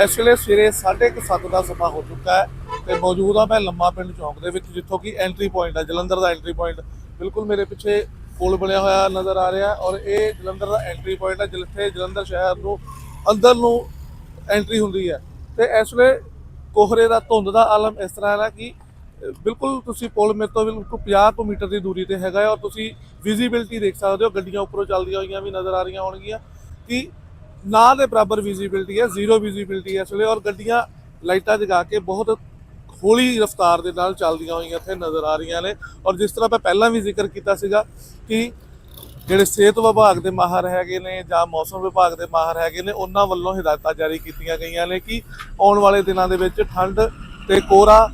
ਇਸ ਵੇਲੇ ਸਵੇਰੇ 7:30 ਦਾ ਸਮਾਂ ਹੋ ਚੁੱਕਾ ਹੈ ਤੇ ਮੌਜੂਦ ਆ ਮੈਂ ਲੰਮਾ ਪਿੰਡ ਚੌਂਕ ਦੇ ਵਿੱਚ, ਜਿੱਥੋਂ ਕਿ ਐਂਟਰੀ ਪੁਆਇੰਟ ਆ ਜਲੰਧਰ ਦਾ ਐਂਟਰੀ ਪੁਆਇੰਟ ਬਿਲਕੁਲ ਮੇਰੇ ਪਿੱਛੇ ਪੁਲ ਬਣਿਆ ਹੋਇਆ ਨਜ਼ਰ ਆ ਰਿਹਾ ਔਰ ਇਹ ਜਲੰਧਰ ਦਾ ਐਂਟਰੀ ਪੁਆਇੰਟ ਹੈ, ਜਿੱਥੇ ਜਲੰਧਰ ਸ਼ਹਿਰ ਨੂੰ ਅੰਦਰ ਨੂੰ ਐਂਟਰੀ ਹੁੰਦੀ ਹੈ। ਤੇ ਇਸ ਵੇਲੇ ਕੋਹਰੇ ਦਾ, ਧੁੰਦ ਦਾ ਆਲਮ ਇਸ ਤਰ੍ਹਾਂ ਹੈ ਕਿ ਬਿਲਕੁਲ ਤੁਸੀਂ ਪੁਲ ਮੇਰੇ ਤੋਂ ਬਿਲਕੁਲ 50 ਕੁ ਮੀਟਰ ਦੀ ਦੂਰੀ ਤੇ ਹੈਗਾ ਔਰ ਤੁਸੀਂ ਵਿਜ਼ੀਬਿਲਟੀ ਦੇਖ ਸਕਦੇ ਹੋ, ਗੱਡੀਆਂ ਉੱਪਰੋਂ ਚੱਲਦੀਆਂ ਹੋਈਆਂ ਵੀ ਨਜ਼ਰ ਆ ਰਹੀਆਂ ਹੋਣਗੀਆਂ ਕਿ ਨਾ ਦੇ ਬਰਾਬਰ ਵਿਜ਼ੀਬਿਲਟੀ ਹੈ ਜ਼ੀਰੋ ਵਿਜ਼ੀਬਿਲਟੀ ਹੈ ਇਸ ਵੇਲੇ ਔਰ ਗੱਡੀਆਂ ਲਾਈਟਾਂ ਜਗਾ ਕੇ ਬਹੁਤ ਹੌਲੀ ਰਫ਼ਤਾਰ ਦੇ ਨਾਲ ਚੱਲਦੀਆਂ ਹੋਈਆਂ ਇੱਥੇ ਨਜ਼ਰ ਆ ਰਹੀਆਂ ਨੇ ਔਰ ਜਿਸ ਤਰ੍ਹਾਂ ਮੈਂ ਪਹਿਲਾਂ ਵੀ ਜ਼ਿਕਰ ਕੀਤਾ ਸੀਗਾ ਕਿ ਜਿਹੜੇ ਸਿਹਤ ਵਿਭਾਗ ਦੇ ਮਾਹਰ ਹੈਗੇ ਨੇ ਜਾਂ ਮੌਸਮ ਵਿਭਾਗ ਦੇ ਮਾਹਰ ਹੈਗੇ ਨੇ, ਉਹਨਾਂ ਵੱਲੋਂ ਹਦਾਇਤਾਂ ਜਾਰੀ ਕੀਤੀਆਂ ਗਈਆਂ ਨੇ ਕਿ ਆਉਣ ਵਾਲੇ ਦਿਨਾਂ ਦੇ ਵਿੱਚ ਠੰਡ ਤੇ ਕੋਹਰਾ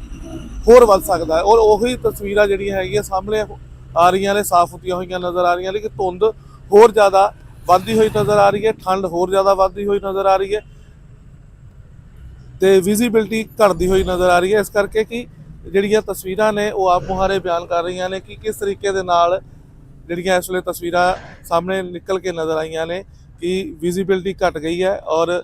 ਹੋਰ ਵੱਧ ਸਕਦਾ ਹੈ ਔਰ ਉਹੀ ਤਸਵੀਰਾਂ ਜਿਹੜੀਆਂ ਹੈਗੀਆਂ ਸਾਹਮਣੇ ਆ ਰਹੀਆਂ ਨੇ ਸਾਫ਼ ਹੁੰਦੀਆਂ ਹੋਈਆਂ ਨਜ਼ਰ ਆ ਰਹੀਆਂ ਨੇ ਕਿ ਧੁੰਦ ਹੋਰ ਜ਼ਿਆਦਾ ਵੱਧਦੀ ਹੋਈ ਨਜ਼ਰ ਆ ਰਹੀ ਹੈ, ਠੰਡ ਹੋਰ ਜ਼ਿਆਦਾ ਵੱਧਦੀ ਹੋਈ ਨਜ਼ਰ ਆ ਰਹੀ ਹੈ ਤੇ ਵਿਜ਼ਿਬਿਲਟੀ ਘਟਦੀ ਹੋਈ ਨਜ਼ਰ ਆ ਰਹੀ ਹੈ। ਇਸ ਕਰਕੇ ਕਿ ਜਿਹੜੀਆਂ ਤਸਵੀਰਾਂ ਨੇ, ਉਹ ਆਪ ਮੁਹਾਰੇ ਬਿਆਨ ਕਰ ਰਹੀਆਂ ਨੇ ਕਿ ਕਿਸ ਤਰੀਕੇ ਦੇ ਨਾਲ ਜਿਹੜੀਆਂ ਇਸ ਵੇਲੇ ਤਸਵੀਰਾਂ ਸਾਹਮਣੇ ਨਿਕਲ ਕੇ ਨਜ਼ਰ ਆਈਆਂ ਨੇ ਕਿ ਵਿਜ਼ਿਬਿਲਟੀ ਘਟ ਗਈ ਹੈ ਔਰ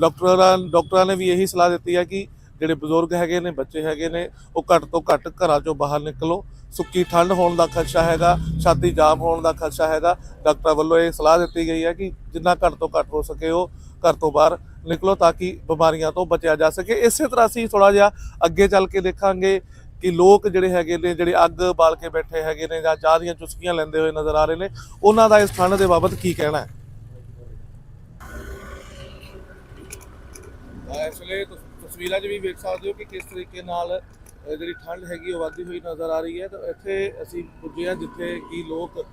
ਡਾਕਟਰਾਂ ਡਾਕਟਰਾਂ ਨੇ ਵੀ ਇਹੀ ਸਲਾਹ ਦਿੱਤੀ ਹੈ ਕਿ ਜਿਹੜੇ ਬਜ਼ੁਰਗ ਹੈਗੇ ਨੇ, ਬੱਚੇ ਹੈਗੇ ਨੇ, ਉਹ ਘੱਟ ਤੋਂ ਘੱਟ ਘਰਾਂ ਚੋਂ ਬਾਹਰ ਨਿਕਲੋ। ਸੁੱਕੀ ਠੰਡ ਹੋਣ ਦਾ ਖਦਸ਼ਾ ਹੈਗਾ, ਛਾਤੀ ਜਾਮ ਹੋਣ ਦਾ ਖਦਸ਼ਾ ਹੈਗਾ। ਡਾਕਟਰ ਵੱਲੋਂ ਇਹ ਸਲਾਹ ਦਿੱਤੀ ਗਈ ਹੈ ਕਿ ਜਿੰਨਾ ਘੱਟ ਤੋਂ ਘੱਟ ਹੋ ਸਕੇ ਉਹ ਘਰ ਤੋਂ ਬਾਹਰ ਨਿਕਲੋ ਤਾਂ ਕਿ ਬਿਮਾਰੀਆਂ ਤੋਂ ਬਚਿਆ ਜਾ ਸਕੇ। ਇਸੇ ਤਰ੍ਹਾਂ ਅਸੀਂ ਥੋੜਾ ਜਿਹਾ ਅੱਗੇ ਚੱਲ ਕੇ ਦੇਖਾਂਗੇ ਕਿ ਲੋਕ ਜਿਹੜੇ ਹੈਗੇ ਨੇ, ਜਿਹੜੇ ਅੱਗ ਬਾਲ ਕੇ ਬੈਠੇ ਹੈਗੇ ਨੇ ਜਾਂ ਚਾਹ ਦੀਆਂ ਚੁਸਕੀਆਂ ਲੈਂਦੇ ਹੋਏ ਨਜ਼ਰ ਆ ਰਹੇ ਨੇ, ਉਹਨਾਂ ਦਾ ਇਸ ਠੰਡ ਦੇ ਬਾਬਤ ਕੀ ਕਹਿਣਾ ਹੈ? ਇਸ ਵੇਲੇ ਤਸਵੀਰਾਂ 'ਚ ਵੀ ਵੇਖ ਸਕਦੇ ਹੋ ਕਿ ਕਿਸ ਤਰੀਕੇ ਨਾਲ ਜਿਹੜੀ ਠੰਡ ਹੈਗੀ ਉਹ ਵੱਧਦੀ ਹੋਈ ਨਜ਼ਰ ਆ ਰਹੀ ਹੈ ਤਾਂ ਇੱਥੇ ਅਸੀਂ ਪੁੱਜੇ ਹਾਂ ਜਿੱਥੇ ਕਿ ਲੋਕ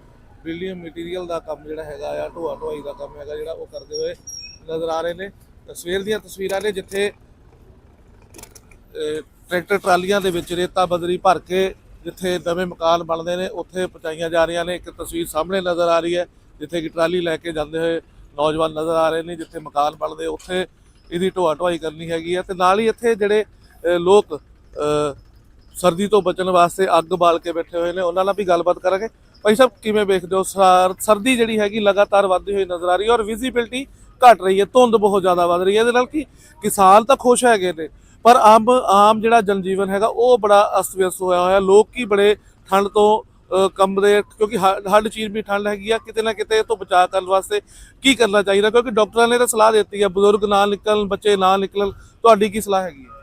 ਬਿਲਡਿੰਗ ਮਟੀਰੀਅਲ ਦਾ ਕੰਮ ਜਿਹੜਾ ਹੈਗਾ ਆ, ਢੋਆ ਢੋਆਈ ਦਾ ਕੰਮ ਹੈਗਾ ਜਿਹੜਾ ਉਹ ਕਰਦੇ ਹੋਏ ਨਜ਼ਰ ਆ ਰਹੇ ਨੇ। ਤਾਂ ਸਵੇਰ ਦੀਆਂ ਤਸਵੀਰਾਂ ਨੇ ਜਿੱਥੇ ਟਰੈਕਟਰ ਟਰਾਲੀਆਂ ਦੇ ਵਿੱਚ ਰੇਤਾ ਬਦਰੀ ਭਰ ਕੇ ਜਿੱਥੇ ਨਵੇਂ ਮਕਾਨ ਬਣਦੇ ਨੇ, ਉੱਥੇ ਪਹੁੰਚਾਈਆਂ ਜਾ ਰਹੀਆਂ ਨੇ। ਇੱਕ ਤਸਵੀਰ ਸਾਹਮਣੇ ਨਜ਼ਰ ਆ ਰਹੀ ਹੈ ਜਿੱਥੇ ਕਿ ਟਰਾਲੀ ਲੈ ਕੇ ਜਾਂਦੇ ਹੋਏ ਨੌਜਵਾਨ ਨਜ਼ਰ ਆ ਰਹੇ ਨੇ, ਜਿੱਥੇ ਮਕਾਨ ਬਣਦੇ, ਉੱਥੇ ਇਹਦੀ ਢੋਆ ਢੋਆਈ ਕਰਨੀ ਹੈਗੀ ਹੈ ਤੇ ਨਾਲ ਹੀ ਇੱਥੇ ਜਿਹੜੇ ਲੋਕ ਸਰਦੀ ਤੋਂ ਬਚਣ ਵਾਸਤੇ ਅੱਗ ਬਾਲ ਕੇ ਬੈਠੇ ਹੋਏ ਨੇ। ਉਹਨਾਂ ਨਾਲ ਵੀ ਗੱਲਬਾਤ ਕਰਾਂਗੇ। ਭਾਈ ਸਾਹਿਬ ਕਿਵੇਂ ਵੇਖਦੇ ਹੋ? ਸਰਦੀ ਜਿਹੜੀ ਹੈਗੀ ਲਗਾਤਾਰ ਵੱਧਦੀ ਹੋਈ ਨਜ਼ਰ ਆ ਰਹੀ ਹੈ ਔਰ ਵਿਜ਼ਿਬਿਲਟੀ ਘਟ ਰਹੀ ਹੈ ਧੁੰਦ ਬਹੁਤ ਜ਼ਿਆਦਾ ਵੱਧ ਰਹੀ ਹੈ। ਇਹਦੇ ਨਾਲ ਕਿ ਕਿਸਾਨ ਤਾਂ ਖੁਸ਼ ਹੈਗੇ ਨੇ ਪਰ ਆਮ ਆਮ ਜਿਹੜਾ ਜਨਜੀਵਨ ਹੈਗਾ ਉਹ ਬੜਾ ਅਸਤ ਵਿਅਸਤ ਹੋਇਆ ਹੋਇਆ। ਲੋਕ ਕੀ ਬੜੇ ਠੰਡ ਤੋਂ ਅਹ, ਕੰਬਦੇ ਕਿਉਂਕਿ ਹ- ਹੱਡ ਚੀਜ਼ ਵੀ ਠੰਡ ਹੈਗੀ ਆ। ਕਿਤੇ ਨਾ ਕਿਤੇ ਇਹ ਤੋਂ ਬਚਾਅ ਕਰਨ ਵਾਸਤੇ ਕੀ ਕਰਨਾ ਚਾਹੀਦਾ? ਕਿਉਂਕਿ ਡਾਕਟਰਾਂ ਨੇ ਤਾਂ ਸਲਾਹ ਦਿੱਤੀ ਹੈ ਬਜ਼ੁਰਗ ਨਾ ਨਿਕਲਣ ਬੱਚੇ ਨਾ ਨਿਕਲਣ। ਤੁਹਾਡੀ ਕੀ ਸਲਾਹ ਹੈਗੀ ਹੈ?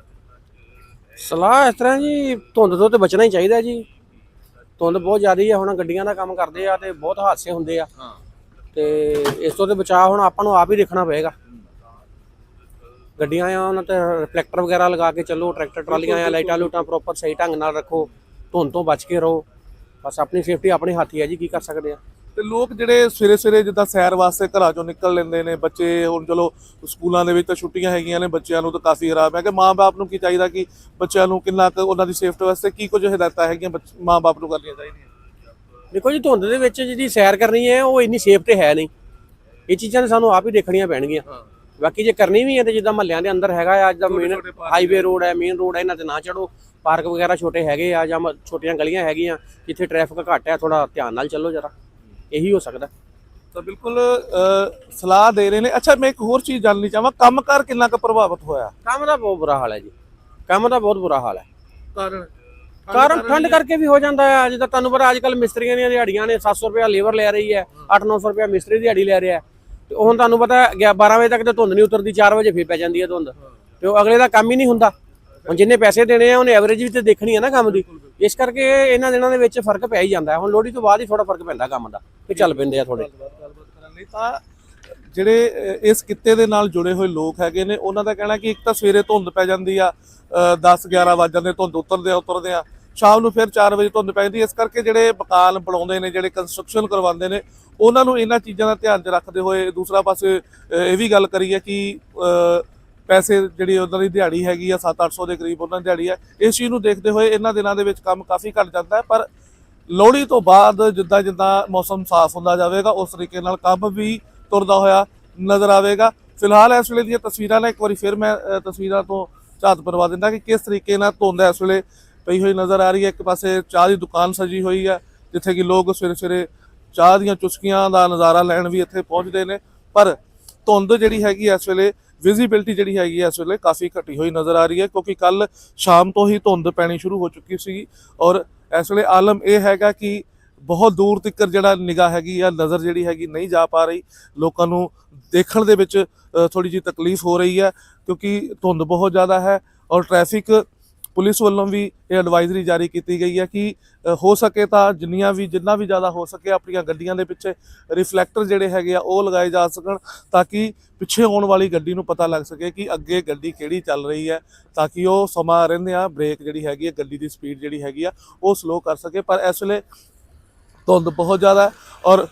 ਸਲਾਹ ਇਸ ਤਰ੍ਹਾਂ ਜੀ ਧੁੰਦ ਤੋਂ ਤੇ ਬਚਣਾ ਹੀ ਚਾਹੀਦਾ ਜੀ। ਧੁੰਦ ਬਹੁਤ ਜ਼ਿਆਦੀ ਹੈ ਹੁਣ ਗੱਡੀਆਂ ਦਾ ਕੰਮ ਕਰਦੇ ਆ ਤੇ ਬਹੁਤ ਹਾਦਸੇ ਹੁੰਦੇ ਆ। ਹਾਂ। ਤੇ ਇਸ ਤੋਂ ਤੇ ਬਚਾਅ ਹੁਣ ਆਪਾਂ ਨੂੰ ਆਪ ਹੀ ਦੇਖਣਾ ਪਏਗਾ। ਗੱਡੀਆਂ ਆ ਉਹਨਾਂ ਤੇ ਰਿਫਲੈਕਟਰ ਵਗੈਰਾ ਲਗਾ ਕੇ ਚੱਲੋ ਟਰੈਕਟਰ ਟਰਾਲੀਆਂ ਆ ਲਾਈਟਾਂ ਲੂਟਾਂ ਪ੍ਰੋਪਰ ਸਹੀ ਢੰਗ ਨਾਲ ਰੱਖੋ ਧੁੰਦ ਤੋਂ ਬਚ ਕੇ ਰਹੋ। ਬਸ ਆਪਣੀ ਸੇਫਟੀ ਆਪਣੇ ਹੱਥ ਹੀ ਹੈ ਜੀ ਕੀ ਕਰ ਸਕਦੇ ਆ। ਤੇ ਲੋਕ ਜਿਹੜੇ ਸਵੇਰੇ ਸਵੇਰੇ ਜਿੱਦਾਂ ਸੈਰ ਵਾਸਤੇ ਘਰਾਂ ਚੋਂ ਨਿਕਲ ਲੈਂਦੇ ਨੇ ਬੱਚੇ ਹੁਣ ਚਲੋ ਸਕੂਲਾਂ ਦੇ ਵਿੱਚ ਤਾਂ ਛੁੱਟੀਆਂ ਹੈਗੀਆਂ ਨੇ ਬੱਚਿਆਂ ਨੂੰ ਤਾਂ ਕਾਫੀ ਆਰਾਮ ਹੈ ਕਿ ਮਾਂ-ਬਾਪ ਨੂੰ ਕੀ ਚਾਹੀਦਾ ਕਿ ਬੱਚਿਆਂ ਨੂੰ ਕਿੰਨਾ ਕੁ ਉਹਨਾਂ ਦੀ ਸੇਫਟੀ ਵਾਸਤੇ ਕੀ ਕੁਝ ਹਦਾਇਤਾਂ ਹੈਗੀਆਂ ਬੱਚ- ਮਾਂ-ਬਾਪ ਨੂੰ ਕਰਨੀਆਂ ਚਾਹੀਦੀਆਂ? ਦੇਖੋ ਜੀ ਧੁੰਦ ਦੇ ਵਿੱਚ ਜਿਹੜੀ ਸੈਰ ਕਰਨੀ ਹੈ ਉਹ ਇੰਨੀ ਸੇਫ ਤੇ ਹੈ ਨਹੀਂ। ਇਹ ਚੀਜ਼ਾਂ ਤਾਂ ਸਾਨੂੰ ਆਪ ਹੀ ਦੇਖਣੀਆਂ ਪੈਣਗੀਆਂ। ਬਾਕੀ ਜੇ ਕਰਨੀ ਵੀ ਹੈ ਤੇ ਜਿੱਦਾਂ ਮਹੱਲਿਆਂ ਦੇ ਅੰਦਰ ਹੈਗਾ ਆ ਜਿੱਦਾਂ ਮੇਨ ਛੋਟੇ park ਹਾਈਵੇ ਰੋਡ ਹੈ ਮੇਨ ਰੋਡ ਹੈ ਇਹਨਾਂ ਤੇ ਨਾ ਚੜੋ ਪਾਰਕ ਵਗੈਰਾ ਛੋਟੇ ਹੈਗੇ ਆ ਜਾਂ ਮ- ਛੋਟੀਆਂ ਗਲੀਆਂ ਹੈਗੀਆਂ ਜਿੱਥੇ ਟ੍ਰੈਫਿਕ ਘੱਟ ਹੈ ਥੋੜਾ ਧਿਆਨ ਨਾਲ ਚੱਲੋ ਜਰਾ। ਇਹੀ ਹੋ ਸਕਦਾ। ਤਾਂ ਬਿਲਕੁਲ ਸਲਾਹ ਦੇ ਰਹੇ ਨੇ। ਅੱਛਾ ਮੈਂ ਇੱਕ ਹੋਰ ਚੀਜ਼ ਜਾਣਨੀ ਚਾਹਾਂ ਕੰਮਕਾਰ ਕਿੰਨਾ ਕੁ ਪ੍ਰਭਾਵਿਤ ਹੋਇਆ? ਕੰਮ ਦਾ ਬਹੁਤ ਬੁਰਾ ਹਾਲ ਹੈ ਜੀ। ਕੰਮ ਦਾ ਬਹੁਤ ਬੁਰਾ ਹਾਲ ਹੈ। ਕਾਰਨ? ਕਾਰਨ ਠੰਡ ਕਰਕੇ ਵੀ ਹੋ ਜਾਂਦਾ ਹੈ। ਜਿੱਦਾਂ ਤੁਹਾਨੂੰ ਪਤਾ ਅੱਜ ਕੱਲ ਮਿਸਤਰੀਆਂ ਦੀਆਂ ਦਿਹਾੜੀਆਂ ਨੇ। 700 ਰੁਪਏ ਲੇਬਰ ਲੈ ਰਹੀ ਹੈ। 8-900 ਰੁਪਏ ਮਿਸਤਰੀ ਦਿਹਾੜੀ ਲੈ ਰਿਹਾ ਹੈ। ਤੇ ਹੁਣ ਤੁਹਾਨੂੰ ਪਤਾ 12 ਵਜੇ ਤੱਕ ਤੇ ਧੁੰਦ ਨਹੀਂ ਉਤਰਦੀ। 4 ਵਜੇ ਫੇਰ ਪੈ ਜਾਂਦੀ ਹੈ ਧੁੰਦ। ਤੇ ਉਹ ਅਗਲੇ ਦਾ ਕੰਮ ਹੀ ਨਹੀਂ ਹੁੰਦਾ। ਹੁਣ ਜਿੰਨੇ ਪੈਸੇ ਦੇਣੇ ਆ, ਉਹਨੇ ਐਵਰੇਜ ਵੀ ਤੇ ਦੇਖਣੀ ਹੈ ਨਾ ਕੰਮ ਦੀ। ਇਸ ਕਰਕੇ ਇਹਨਾਂ ਦਿਨਾਂ ਦੇ ਵਿੱਚ ਫ਼ਰਕ ਪੈ ਹੀ ਜਾਂਦਾ ਹੁਣ ਲੋਹੜੀ ਤੋਂ ਬਾਅਦ ਹੀ ਥੋੜਾ ਫ਼ਰਕ ਪੈਂਦਾ ਕੰਮ ਦਾ ਤੇ ਚੱਲ ਪੈਂਦੇ ਆ ਥੋੜੇ ਕਰਨ ਲਈ ਤਾਂ ਜਿਹੜੇ ਇਸ ਕਿੱਤੇ ਦੇ ਨਾਲ ਜੁੜੇ ਹੋਏ ਲੋਕ ਹੈਗੇ ਨੇ, ਉਹਨਾਂ ਦਾ ਕਹਿਣਾ ਕਿ ਇੱਕ ਤਾਂ ਸਵੇਰੇ ਧੁੰਦ ਪੈ ਜਾਂਦੀ ਆ 10 11 ਵਜੇ ਜਾਂਦੇ, ਧੁੰਦ ਉਤਰਦੇ ਆ ਉਤਰਦੇ ਆ। ਸ਼ਾਮ ਨੂੰ ਫਿਰ 4 ਵਜੇ ਧੁੰਦ ਪੈ ਜਾਂਦੀ ਹੈ। ਇਸ ਕਰਕੇ ਜਿਹੜੇ ਮਕਾਨ ਬਣਾਉਂਦੇ ਨੇ, ਜਿਹੜੇ ਕੰਸਟਰਕਸ਼ਨ ਕਰਵਾਉਂਦੇ ਨੇ, ਉਹਨਾਂ ਨੂੰ ਇਹਨਾਂ ਚੀਜ਼ਾਂ ਦਾ ਧਿਆਨ 'ਚ ਰੱਖਦੇ ਹੋਏ ਦੂਸਰਾ ਪਾਸੇ ਇਹ ਵੀ ਗੱਲ ਕਰੀਏ ਕਿ ਪੈਸੇ ਜਿਹੜੀ ਉਹਨਾਂ ਦੀ ਦਿਹਾੜੀ ਹੈਗੀ ਆ 7-800 ਦੇ ਕਰੀਬ ਉਹਨਾਂ ਦੀ ਦਿਹਾੜੀ ਹੈ ਇਸ ਚੀਜ਼ ਨੂੰ ਦੇਖਦੇ ਹੋਏ ਇਹਨਾਂ ਦਿਨਾਂ ਦੇ ਵਿੱਚ ਕੰਮ ਕਾਫੀ ਘਟ ਜਾਂਦਾ ਹੈ, ਪਰ ਲੋਹੜੀ ਤੋਂ ਬਾਅਦ ਜਿੱਦਾਂ ਜਿੱਦਾਂ ਮੌਸਮ ਸਾਫ਼ ਹੁੰਦਾ ਜਾਵੇਗਾ, ਉਸ ਤਰੀਕੇ ਨਾਲ ਕੰਮ ਵੀ ਤੁਰਦਾ ਹੋਇਆ ਨਜ਼ਰ ਆਵੇਗਾ। ਫਿਲਹਾਲ ਇਸ ਵੇਲੇ ਦੀਆਂ ਤਸਵੀਰਾਂ ਨੇ, ਇੱਕ ਵਾਰੀ ਫਿਰ ਮੈਂ ਤਸਵੀਰਾਂ ਤੋਂ ਝਾਤ ਪਰਵਾ ਦਿੰਦਾ ਕਿ ਕਿਸ ਤਰੀਕੇ ਨਾਲ ਧੁੰਦ ਇਸ ਵੇਲੇ ਪਈ ਹੋਈ ਨਜ਼ਰ ਆ ਰਹੀ ਹੈ। ਇੱਕ ਪਾਸੇ ਚਾਹ ਦੀ ਦੁਕਾਨ ਸਜੀ ਹੋਈ ਹੈ, ਜਿੱਥੇ ਕਿ ਲੋਕ ਸਵੇਰੇ ਸਵੇਰੇ ਚਾਹ ਦੀਆਂ ਚੁਸਕੀਆਂ ਦਾ ਨਜ਼ਾਰਾ ਲੈਣ ਵੀ ਇੱਥੇ ਪਹੁੰਚਦੇ ਨੇ, ਪਰ ਧੁੰਦ ਜਿਹੜੀ ਹੈਗੀ ਇਸ ਵੇਲੇ ਵਿਜ਼ਿਬਿਲਟੀ ਜਿਹੜੀ ਹੈਗੀ ਹੈ ਇਸ ਵੇਲੇ ਕਾਫੀ ਘਟੀ ਹੋਈ ਨਜ਼ਰ ਆ ਰਹੀ ਹੈ, ਕਿਉਂਕਿ ਕੱਲ ਸ਼ਾਮ ਤੋਂ ਹੀ ਧੁੰਦ ਪੈਣੀ ਸ਼ੁਰੂ ਹੋ ਚੁੱਕੀ ਸੀ ਔਰ ਇਸ ਵੇਲੇ ਆਲਮ ਇਹ ਹੈਗਾ ਕਿ ਬਹੁਤ ਦੂਰ ਤੱਕ ਜਿਹੜਾ ਨਿਗਾਹ ਹੈਗੀ ਆ, ਨਜ਼ਰ ਜਿਹੜੀ ਹੈਗੀ ਨਹੀਂ ਜਾ ਪਾ ਰਹੀ। ਲੋਕਾਂ ਨੂੰ ਦੇਖਣ ਦੇ ਵਿੱਚ ਥੋੜੀ ਜਿਹੀ ਤਕਲੀਫ ਹੋ ਰਹੀ ਹੈ, ਕਿਉਂਕਿ ਧੁੰਦ ਬਹੁਤ ਜ਼ਿਆਦਾ ਹੈ ਔਰ ਟ੍ਰੈਫਿਕ ਪੁਲਿਸ ਵੱਲੋਂ ਵੀ ਇਹ ਐਡਵਾਈਜ਼ਰੀ ਜਾਰੀ ਕੀਤੀ ਗਈ ਹੈ ਕਿ ਹੋ ਸਕੇ ਤਾਂ ਜਿੰਨੀਆਂ ਵੀ, ਜਿੰਨਾ ਵੀ ਜ਼ਿਆਦਾ ਹੋ ਸਕੇ ਆਪਣੀਆਂ ਗੱਡੀਆਂ ਦੇ ਪਿੱਛੇ ਰਿਫਲੈਕਟਰ ਜਿਹੜੇ ਹੈਗੇ ਆ, ਉਹ ਲਗਾਏ ਜਾ ਸਕਣ ਤਾਂ ਕਿ ਪਿੱਛੇ ਆਉਣ ਵਾਲੀ ਗੱਡੀ ਨੂੰ ਪਤਾ ਲੱਗ ਸਕੇ ਕਿ ਅੱਗੇ ਗੱਡੀ ਕਿਹੜੀ ਚੱਲ ਰਹੀ ਹੈ ਤਾਂ ਕਿ ਉਹ ਸਮਾਂ ਰਹਿੰਦਿਆਂ ਬ੍ਰੇਕ ਜਿਹੜੀ ਹੈਗੀ ਹੈ ਗੱਡੀ ਦੀ ਸਪੀਡ ਜਿਹੜੀ ਹੈਗੀ ਆ, ਉਹ ਸਲੋ ਕਰ ਸਕੇ। ਪਰ ਇਸ ਵੇਲੇ ਧੁੰਦ ਬਹੁਤ ਜ਼ਿਆਦਾ ਔਰ